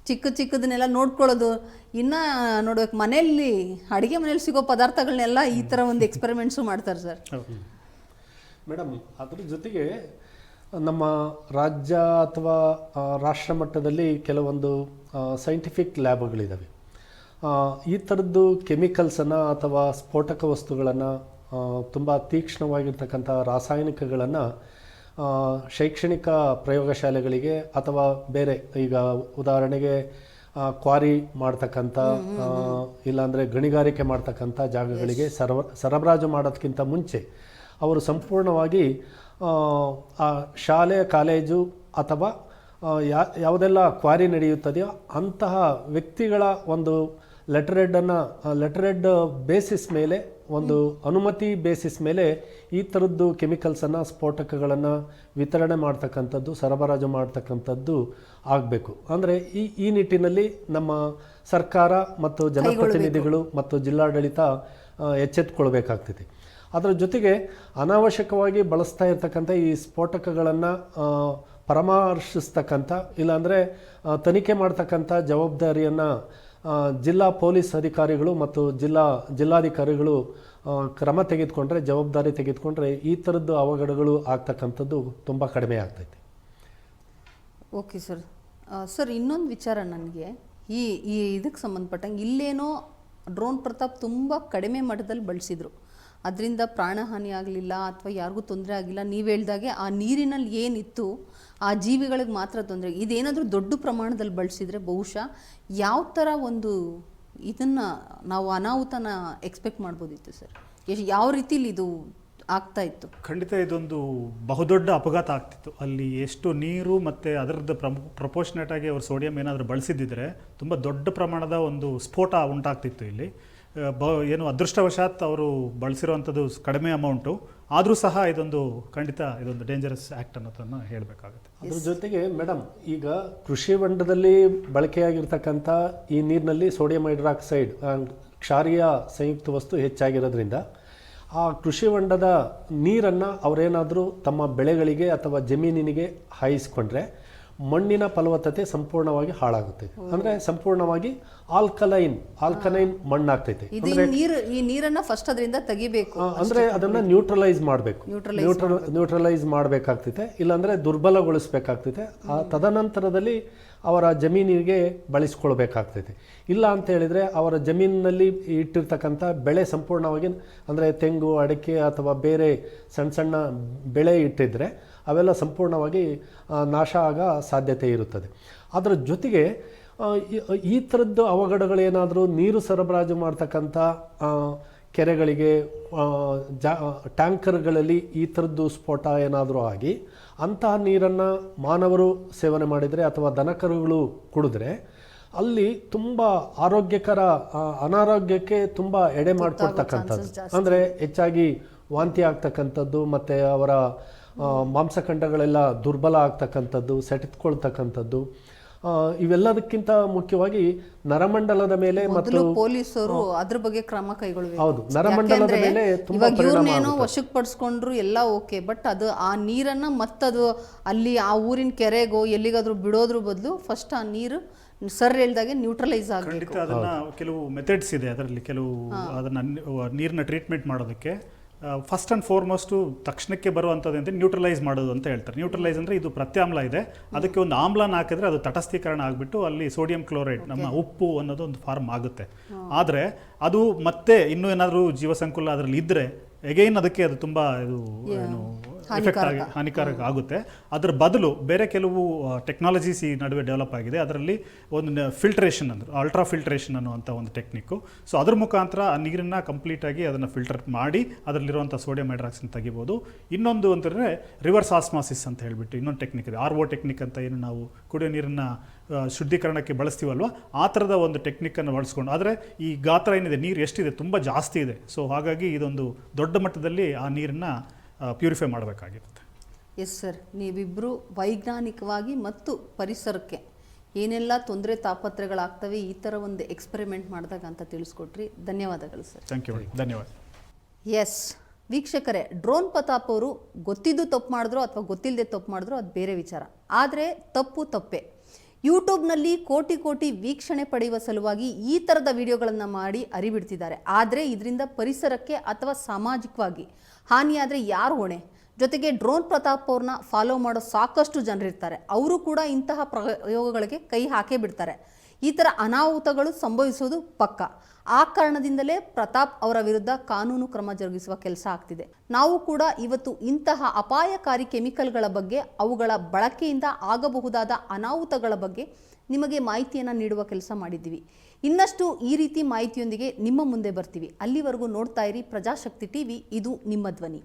ಚಿಕ್ಕ ಚಿಕ್ಕದನ್ನೆಲ್ಲ ನೋಡ್ಕೊಳ್ಳೋದು. ಇನ್ನು, ನೋಡ್ಬೇಕು, ಮನೆಯಲ್ಲಿ, ಅಡುಗೆ ಮನೇಲಿ ಸಿಗೋ ಪದಾರ್ಥಗಳನ್ನೆಲ್ಲ ಈ ಥರ ಒಂದು ಎಕ್ಸ್ಪೆರಿಮೆಂಟ್ಸು ಮಾಡ್ತಾರೆ ಸರ್. ಮೇಡಮ್ ಅದ್ರ ಜೊತೆಗೆ, ನಮ್ಮ ರಾಜ್ಯ ಅಥವಾ ರಾಷ್ಟ್ರ ಮಟ್ಟದಲ್ಲಿ ಕೆಲವೊಂದು ಸೈಂಟಿಫಿಕ್ ಲ್ಯಾಬ್ಗಳಿದ್ದಾವೆ ಈ ಥರದ್ದು ಕೆಮಿಕಲ್ಸನ್ನು ಅಥವಾ ಸ್ಫೋಟಕ ವಸ್ತುಗಳನ್ನು ತುಂಬ ತೀಕ್ಷ್ಣವಾಗಿರ್ತಕ್ಕಂಥ ರಾಸಾಯನಿಕಗಳನ್ನು ಶೈಕ್ಷಣಿಕ ಪ್ರಯೋಗಶಾಲೆಗಳಿಗೆ ಅಥವಾ ಬೇರೆ ಈಗ ಉದಾಹರಣೆಗೆ ಕ್ವಾರಿ ಮಾಡ್ತಕ್ಕಂಥ ಇಲ್ಲಾಂದರೆ ಗಣಿಗಾರಿಕೆ ಮಾಡ್ತಕ್ಕಂಥ ಜಾಗಗಳಿಗೆ ಸರಬ ಸರಬರಾಜು ಮಾಡೋದಕ್ಕಿಂತ ಮುಂಚೆ ಅವರು ಸಂಪೂರ್ಣವಾಗಿ ಆ, ಶಾಲೆ ಕಾಲೇಜು ಅಥವಾ ಯಾ ಯಾವುದೆಲ್ಲ ಕ್ವಾರಿ ನಡೆಯುತ್ತದೆಯೋ ಅಂತಹ ವ್ಯಕ್ತಿಗಳ ಒಂದು ಲೆಟರೆಡನ್ನು ಲೆಟರೆಡ್ ಬೇಸಿಸ್ ಮೇಲೆ ಒಂದು ಅನುಮತಿ ಬೇಸಿಸ್ ಮೇಲೆ ಈ ಥರದ್ದು ಕೆಮಿಕಲ್ಸನ್ನು ಸ್ಫೋಟಕಗಳನ್ನು ವಿತರಣೆ ಮಾಡ್ತಕ್ಕಂಥದ್ದು ಸರಬರಾಜು ಮಾಡ್ತಕ್ಕಂಥದ್ದು ಆಗಬೇಕು. ಅಂದರೆ ಈ ಈ ನಿಟ್ಟಿನಲ್ಲಿ ನಮ್ಮ ಸರ್ಕಾರ ಮತ್ತು ಜನಪ್ರತಿನಿಧಿಗಳು ಮತ್ತು ಜಿಲ್ಲಾಡಳಿತ ಎಚ್ಚೆತ್ಕೊಳ್ಬೇಕಾಗ್ತದೆ. ಅದರ ಜೊತೆಗೆ ಅನಾವಶ್ಯಕವಾಗಿ ಬಳಸ್ತಾ ಇರ್ತಕ್ಕಂಥ ಈ ಸ್ಫೋಟಕಗಳನ್ನು ಪರಾಮರ್ಶಿಸ್ತಕ್ಕಂಥ ಇಲ್ಲಾಂದರೆ ತನಿಖೆ ಮಾಡ್ತಕ್ಕಂಥ ಜವಾಬ್ದಾರಿಯನ್ನು ಜಿಲ್ಲಾ ಪೊಲೀಸ್ ಅಧಿಕಾರಿಗಳು ಮತ್ತು ಜಿಲ್ಲಾ ಜಿಲ್ಲಾಧಿಕಾರಿಗಳು ಕ್ರಮ ತೆಗೆದುಕೊಂಡ್ರೆ, ಜವಾಬ್ದಾರಿ ತೆಗೆದುಕೊಂಡ್ರೆ ಈ ಥರದ್ದು ಅವಘಡಗಳು ಆಗ್ತಕ್ಕಂಥದ್ದು ತುಂಬ ಕಡಿಮೆ ಆಗ್ತೈತೆ. Okay sir. ಸರ್, ಇನ್ನೊಂದು ವಿಚಾರ ನನಗೆ. ಈ ಈ ಇದಕ್ಕೆ ಸಂಬಂಧಪಟ್ಟಂಗೆ ಇಲ್ಲೇನೋ ಡ್ರೋನ್ ಪ್ರತಾಪ್ ತುಂಬ ಕಡಿಮೆ ಮಟ್ಟದಲ್ಲಿ ಬಳಸಿದ್ರು. ಅದರಿಂದ ಪ್ರಾಣಹಾನಿ ಆಗಲಿಲ್ಲ ಅಥವಾ ಯಾರಿಗೂ ತೊಂದರೆ ಆಗಿಲ್ಲ, ನೀವು ಹೇಳ್ದಾಗೆ ಆ ನೀರಿನಲ್ಲಿ ಏನಿತ್ತು, ಆ ಜೀವಿಗಳಿಗೆ ಮಾತ್ರ ತೊಂದರೆ. ಇದೇನಾದರೂ ದೊಡ್ಡ ಪ್ರಮಾಣದಲ್ಲಿ ಬಳಸಿದರೆ ಬಹುಶಃ ಯಾವ ಥರ ಒಂದು ಇದನ್ನು ನಾವು ಅನಾಹುತನ ಎಕ್ಸ್ಪೆಕ್ಟ್ ಮಾಡ್ಬೋದಿತ್ತು ಸರ್? ಯಾವ ರೀತಿಲಿ ಇದು ಆಗ್ತಾ ಇತ್ತು? ಖಂಡಿತ ಇದೊಂದು ಬಹುದೊಡ್ಡ ಅಪಘಾತ ಆಗ್ತಿತ್ತು. ಅಲ್ಲಿ ಎಷ್ಟು ನೀರು ಮತ್ತು ಅದರದ್ದು ಪ್ರಪೋರ್ಷನೇಟಾಗಿ ಅವರು ಸೋಡಿಯಂ ಏನಾದರೂ ಬಳಸಿದ್ದಿದ್ರೆ ತುಂಬ ದೊಡ್ಡ ಪ್ರಮಾಣದ ಒಂದು ಸ್ಫೋಟ ಉಂಟಾಗ್ತಿತ್ತು ಇಲ್ಲಿ. ಬ, ಏನು ಅದೃಷ್ಟವಶಾತ್ ಅವರು ಬಳಸಿರುವಂಥದ್ದು ಕಡಿಮೆ ಅಮೌಂಟು, ಆದರೂ ಸಹ ಇದೊಂದು ಖಂಡಿತ ಇದೊಂದು ಡೇಂಜರಸ್ ಆ್ಯಕ್ಟ್ ಅನ್ನೋದನ್ನು ಹೇಳಬೇಕಾಗುತ್ತೆ. ಅದ್ರ ಜೊತೆಗೆ ಮೇಡಮ್ ಈಗ ಕೃಷಿ ಹೊಂಡದಲ್ಲಿ ಬಳಕೆಯಾಗಿರ್ತಕ್ಕಂಥ ಈ ನೀರಿನಲ್ಲಿ ಸೋಡಿಯಂ ಹೈಡ್ರಾಕ್ಸೈಡ್ ಕ್ಷಾರೀಯ ಸಂಯುಕ್ತ ವಸ್ತು ಹೆಚ್ಚಾಗಿರೋದ್ರಿಂದ ಆ ಕೃಷಿ ಹೊಂಡದ ನೀರನ್ನು ಅವರೇನಾದರೂ ತಮ್ಮ ಬೆಳೆಗಳಿಗೆ ಅಥವಾ ಜಮೀನಿನಿಗೆ ಹಾಯಿಸ್ಕೊಂಡ್ರೆ ಮಣ್ಣಿನ ಫಲವತ್ತತೆ ಸಂಪೂರ್ಣವಾಗಿ ಹಾಳಾಗುತ್ತೆ. ಅಂದ್ರೆ ಸಂಪೂರ್ಣವಾಗಿ ಆಲ್ಕಲೈನ್ ಆಲ್ಕಲೈನ್ ಮಣ್ಣಾಗ್ತೈತೆ. ಈ ನೀರು ಈ ನೀರನ್ನ ಫಸ್ಟ್ ಅದರಿಂದ ತೆಗಿಬೇಕು ಅಂದ್ರೆ ಅದನ್ನ ನ್ಯೂಟ್ರಲೈಸ್ ಮಾಡಬೇಕು. ನ್ಯೂಟ್ರಲೈಸ್ ಮಾಡಬೇಕಾಗ್ತೈತೆ. ಇಲ್ಲಾಂದ್ರೆ ದುರ್ಬಲಗೊಳಿಸ್ಬೇಕಾಗ್ತೈತೆ. ಆ ತದನಂತರದಲ್ಲಿ ಅವರ ಜಮೀನಿಗೆ ಬಳಸ್ಕೊಳ್ಬೇಕಾಗ್ತೈತೆ. ಇಲ್ಲ ಅಂತ ಹೇಳಿದ್ರೆ ಅವರ ಜಮೀನಿನಲ್ಲಿ ಇಟ್ಟಿರ್ತಕ್ಕಂಥ ಬೆಳೆ ಸಂಪೂರ್ಣವಾಗಿ ಅಂದ್ರೆ ತೆಂಗು ಅಡಿಕೆ ಅಥವಾ ಬೇರೆ ಸಣ್ಣ ಸಣ್ಣ ಬೆಳೆ ಇಟ್ಟಿದ್ರೆ ಅವೆಲ್ಲ ಸಂಪೂರ್ಣವಾಗಿ ನಾಶ ಆಗ ಸಾಧ್ಯತೆ ಇರುತ್ತದೆ. ಅದರ ಜೊತೆಗೆ ಈ- ಥರದ್ದು ಅವಘಡಗಳೇನಾದರೂ ನೀರು ಸರಬರಾಜು ಮಾಡ್ತಕ್ಕಂಥ ಕೆರೆಗಳಿಗೆ ಜಾ ಟ್ಯಾಂಕರ್ಗಳಲ್ಲಿ ಈ ಥರದ್ದು ಸ್ಫೋಟ ಏನಾದರೂ ಆಗಿ ಅಂತಹ ನೀರನ್ನು ಮಾನವರು ಸೇವನೆ ಮಾಡಿದರೆ ಅಥವಾ ದನಕರುಗಳು ಕುಡಿದ್ರೆ ಅಲ್ಲಿ ತುಂಬ ಆರೋಗ್ಯಕರ ಅನಾರೋಗ್ಯಕ್ಕೆ ತುಂಬ ಎಡೆ ಮಾಡಿಕೊಡ್ತಕ್ಕಂಥದ್ದು. ಅಂದರೆ ಹೆಚ್ಚಾಗಿ ವಾಂತಿ ಆಗ್ತಕ್ಕಂಥದ್ದು ಮತ್ತು ಅವರ ಮಾಂಸಖಂಡಗಳೆಲ್ಲ ದುರ್ಬಲ ಆಗ್ತಕ್ಕಂಥದ್ದು ಸೆಟೆತ್ಕೊಳ್ತಕ್ಕಂಥದ್ದು ಆ, ಇವೆಲ್ಲದಕ್ಕಿಂತ ಮುಖ್ಯವಾಗಿ ನರಮಂಡಲದ ಮೇಲೆ ಮತ್ತು ಪೊಲೀಸರು ಅದ್ರ ಬಗ್ಗೆ ಕ್ರಮ ಕೈಗೊಳ್ಳಬೇಕು ಹೌದು, ನರಮಂಡಲದ ಮೇಲೆ ತುಂಬಾ ಪರಿಣಾಮ. ವಶಕ್ಕೆ ಪಡಿಸ್ಕೊಂಡ್ರು ಎಲ್ಲ ಓಕೆ ಬಟ್ ಅದು ಆ ನೀರನ್ನ ಮತ್ತದು ಅಲ್ಲಿ ಆ ಊರಿನ ಕೆರೆಗೋ ಎಲ್ಲಿಗಾದ್ರೂ ಬಿಡೋದ್ರ ಬದಲು ಫಸ್ಟ್ ಆ ನೀರು ಸರ್ ಹೇಳ್ದಾಗೆ ನ್ಯೂಟ್ರಲೈಸ್ ಆಗಬೇಕು. ಖಂಡಿತ ಅದನ್ನ ಕೆಲವು ಮೆಥಡ್ಸ್ ಇದೆ ಅದರಲ್ಲಿ ಕೆಲವು ಅದನ್ನ ನೀರ್ನ ನೀರನ್ನ ಟ್ರೀಟ್ಮೆಂಟ್ ಮಾಡೋದಕ್ಕೆ. ಫಸ್ಟ್ ಆ್ಯಂಡ್ ಫಾರ್ಮೋಸ್ಟು ತಕ್ಷಣಕ್ಕೆ ಬರುವಂಥದ್ದು ಅಂತ ನ್ಯೂಟ್ರಲೈಸ್ ಮಾಡೋದು ಅಂತ ಹೇಳ್ತಾರೆ. ನ್ಯೂಟ್ರಲೈಸ್ ಅಂದರೆ ಇದು ಪ್ರತ್ಯಾಮ್ಲ ಇದೆ. ಅದಕ್ಕೆ ಒಂದು ಆಮ್ಲನ ಹಾಕಿದ್ರೆ ಅದು ತಟಸ್ಥೀಕರಣ ಆಗಿಬಿಟ್ಟು ಅಲ್ಲಿ ಸೋಡಿಯಂ ಕ್ಲೋರೈಡ್ ನಮ್ಮ ಉಪ್ಪು ಅನ್ನೋದು ಒಂದು ಫಾರ್ಮ್ ಆಗುತ್ತೆ. ಆದರೆ ಅದು ಮತ್ತೆ ಇನ್ನೂ ಏನಾದರೂ ಜೀವಸಂಕುಲ ಅದರಲ್ಲಿ ಇದ್ದರೆ ಎಗೈನ್ ಅದಕ್ಕೆ ಅದು ತುಂಬ ಇದು ಏನು ಎಫೆಕ್ಟ್ ಹಾನಿಕಾರಕ. ಆಗುತ್ತೆ. ಅದರ ಬದಲು ಬೇರೆ ಕೆಲವು ಟೆಕ್ನಾಲಜೀಸ್ ಈ ನಡುವೆ ಡೆವಲಪ್ ಆಗಿದೆ. ಅದರಲ್ಲಿ ಒಂದು ಫಿಲ್ಟ್ರೇಷನ್ ಅಂದ್ರೆ ಅಲ್ಟ್ರಾ ಫಿಲ್ಟ್ರೇಷನ್ ಅನ್ನುವಂಥ ಒಂದು ಟೆಕ್ನಿಕ್ಕು ಸೊ ಅದ್ರ ಮುಖಾಂತರ ಆ ನೀರನ್ನು ಕಂಪ್ಲೀಟಾಗಿ ಅದನ್ನು ಫಿಲ್ಟರ್ ಮಾಡಿ ಅದರಲ್ಲಿರುವಂಥ ಸೋಡಿಯಂ ಹೈಡ್ರಾಕ್ಸಿನ್ ತೆಗಿಬೋದು. ಇನ್ನೊಂದು ಅಂತಂದರೆ ರಿವರ್ಸ್ ಆಸ್ಮಾಸಿಸ್ ಅಂತ ಹೇಳಿಬಿಟ್ಟು ಇನ್ನೊಂದು ಟೆಕ್ನಿಕ್ ಇದೆ. ಆರ್ ಒ ಟೆಕ್ನಿಕ್ ಅಂತ ಏನು ನಾವು ಕುಡಿಯೋ ನೀರನ್ನು ಶುದ್ಧೀಕರಣಕ್ಕೆ ಬಳಸ್ತೀವಲ್ವ? ಆ ಥರದ ಒಂದು ಟೆಕ್ನಿಕ್ಕನ್ನು ಬಳಸ್ಕೊಂಡು ಆದರೆ ಈ ಗಾತ್ರ ಏನಿದೆ ನೀರು ಎಷ್ಟಿದೆ ತುಂಬ ಜಾಸ್ತಿ ಇದೆ. ಸೊ ಹಾಗಾಗಿ ಇದೊಂದು ದೊಡ್ಡ ಮಟ್ಟದಲ್ಲಿ ಆ ನೀರನ್ನು ಪ್ಯೂರಿಫೈ ಮಾಡಬೇಕಾಗಿರುತ್ತೆ. ಎಸ್ ಸರ್ ನೀವಿಬ್ಬರು ವೈಜ್ಞಾನಿಕವಾಗಿ ಮತ್ತು ಪರಿಸರಕ್ಕೆ ಏನೆಲ್ಲ ತೊಂದರೆ ತಾಪತ್ರೆಗಳಾಗ್ತವೆ ಈ ಥರ ಒಂದು ಎಕ್ಸ್ಪೆರಿಮೆಂಟ್ ಮಾಡಿದಾಗ ಅಂತ ತಿಳಿಸ್ಕೊಟ್ರಿ. ಧನ್ಯವಾದಗಳು ಸರ್ ಥ್ಯಾಂಕ್ ಯು ಧನ್ಯವಾದ. ಎಸ್ ವೀಕ್ಷಕರೇ ಡ್ರೋನ್ ಪ್ರತಾಪ್ ಅವರು ಗೊತ್ತಿದ್ದು ತಪ್ಪು ಮಾಡಿದ್ರು ಅಥವಾ ಗೊತ್ತಿಲ್ಲದೆ ತಪ್ಪು ಮಾಡಿದ್ರು ಅದು ಬೇರೆ ವಿಚಾರ. ಆದರೆ ತಪ್ಪು ತಪ್ಪೆ. ಯೂಟ್ಯೂಬ್ನಲ್ಲಿ ಕೋಟಿ ಕೋಟಿ ವೀಕ್ಷಣೆ ಪಡೆಯುವ ಸಲುವಾಗಿ ಈ ಥರದ ವಿಡಿಯೋಗಳನ್ನು ಮಾಡಿ ಅರಿಬಿಡ್ತಿದ್ದಾರೆ. ಆದರೆ ಇದರಿಂದ ಪರಿಸರಕ್ಕೆ ಅಥವಾ ಸಾಮಾಜಿಕವಾಗಿ ಹಾನಿಯಾದರೆ ಯಾರು ಹೊಣೆ? ಜೊತೆಗೆ ಡ್ರೋನ್ ಪ್ರತಾಪ್ ಅವ್ರನ್ನ ಫಾಲೋ ಮಾಡೋ ಸಾಕಷ್ಟು ಜನರಿರ್ತಾರೆ. ಅವರು ಕೂಡ ಇಂತಹ ಪ್ರಯೋಗಗಳಿಗೆ ಕೈ ಹಾಕೇ ಬಿಡ್ತಾರೆ. ಈ ಥರ ಅನಾಹುತಗಳು ಸಂಭವಿಸೋದು ಪಕ್ಕ. ಆ ಕಾರಣದಿಂದಲೇ ಪ್ರತಾಪ್ ಅವರ ವಿರುದ್ಧ ಕಾನೂನು ಕ್ರಮ ಜರುಗಿಸುವ ಕೆಲಸ ಆಗ್ತಿದೆ. ನಾವು ಕೂಡ ಇವತ್ತು ಇಂತಹ ಅಪಾಯಕಾರಿ ಕೆಮಿಕಲ್ಗಳ ಬಗ್ಗೆ, ಅವುಗಳ ಬಳಕೆಯಿಂದ ಆಗಬಹುದಾದ ಅನಾಹುತಗಳ ಬಗ್ಗೆ ನಿಮಗೆ ಮಾಹಿತಿಯನ್ನು ನೀಡುವ ಕೆಲಸ ಮಾಡಿದ್ದೀವಿ. ಇನ್ನಷ್ಟು ಈ ರೀತಿ ಮಾಹಿತಿಯೊಂದಿಗೆ ನಿಮ್ಮ ಮುಂದೆ ಬರ್ತೀವಿ. ಅಲ್ಲಿವರೆಗೂ ನೋಡ್ತಾ ಇರಿ ಪ್ರಜಾಶಕ್ತಿ ಟಿವಿ, ಇದು ನಿಮ್ಮ ಧ್ವನಿ.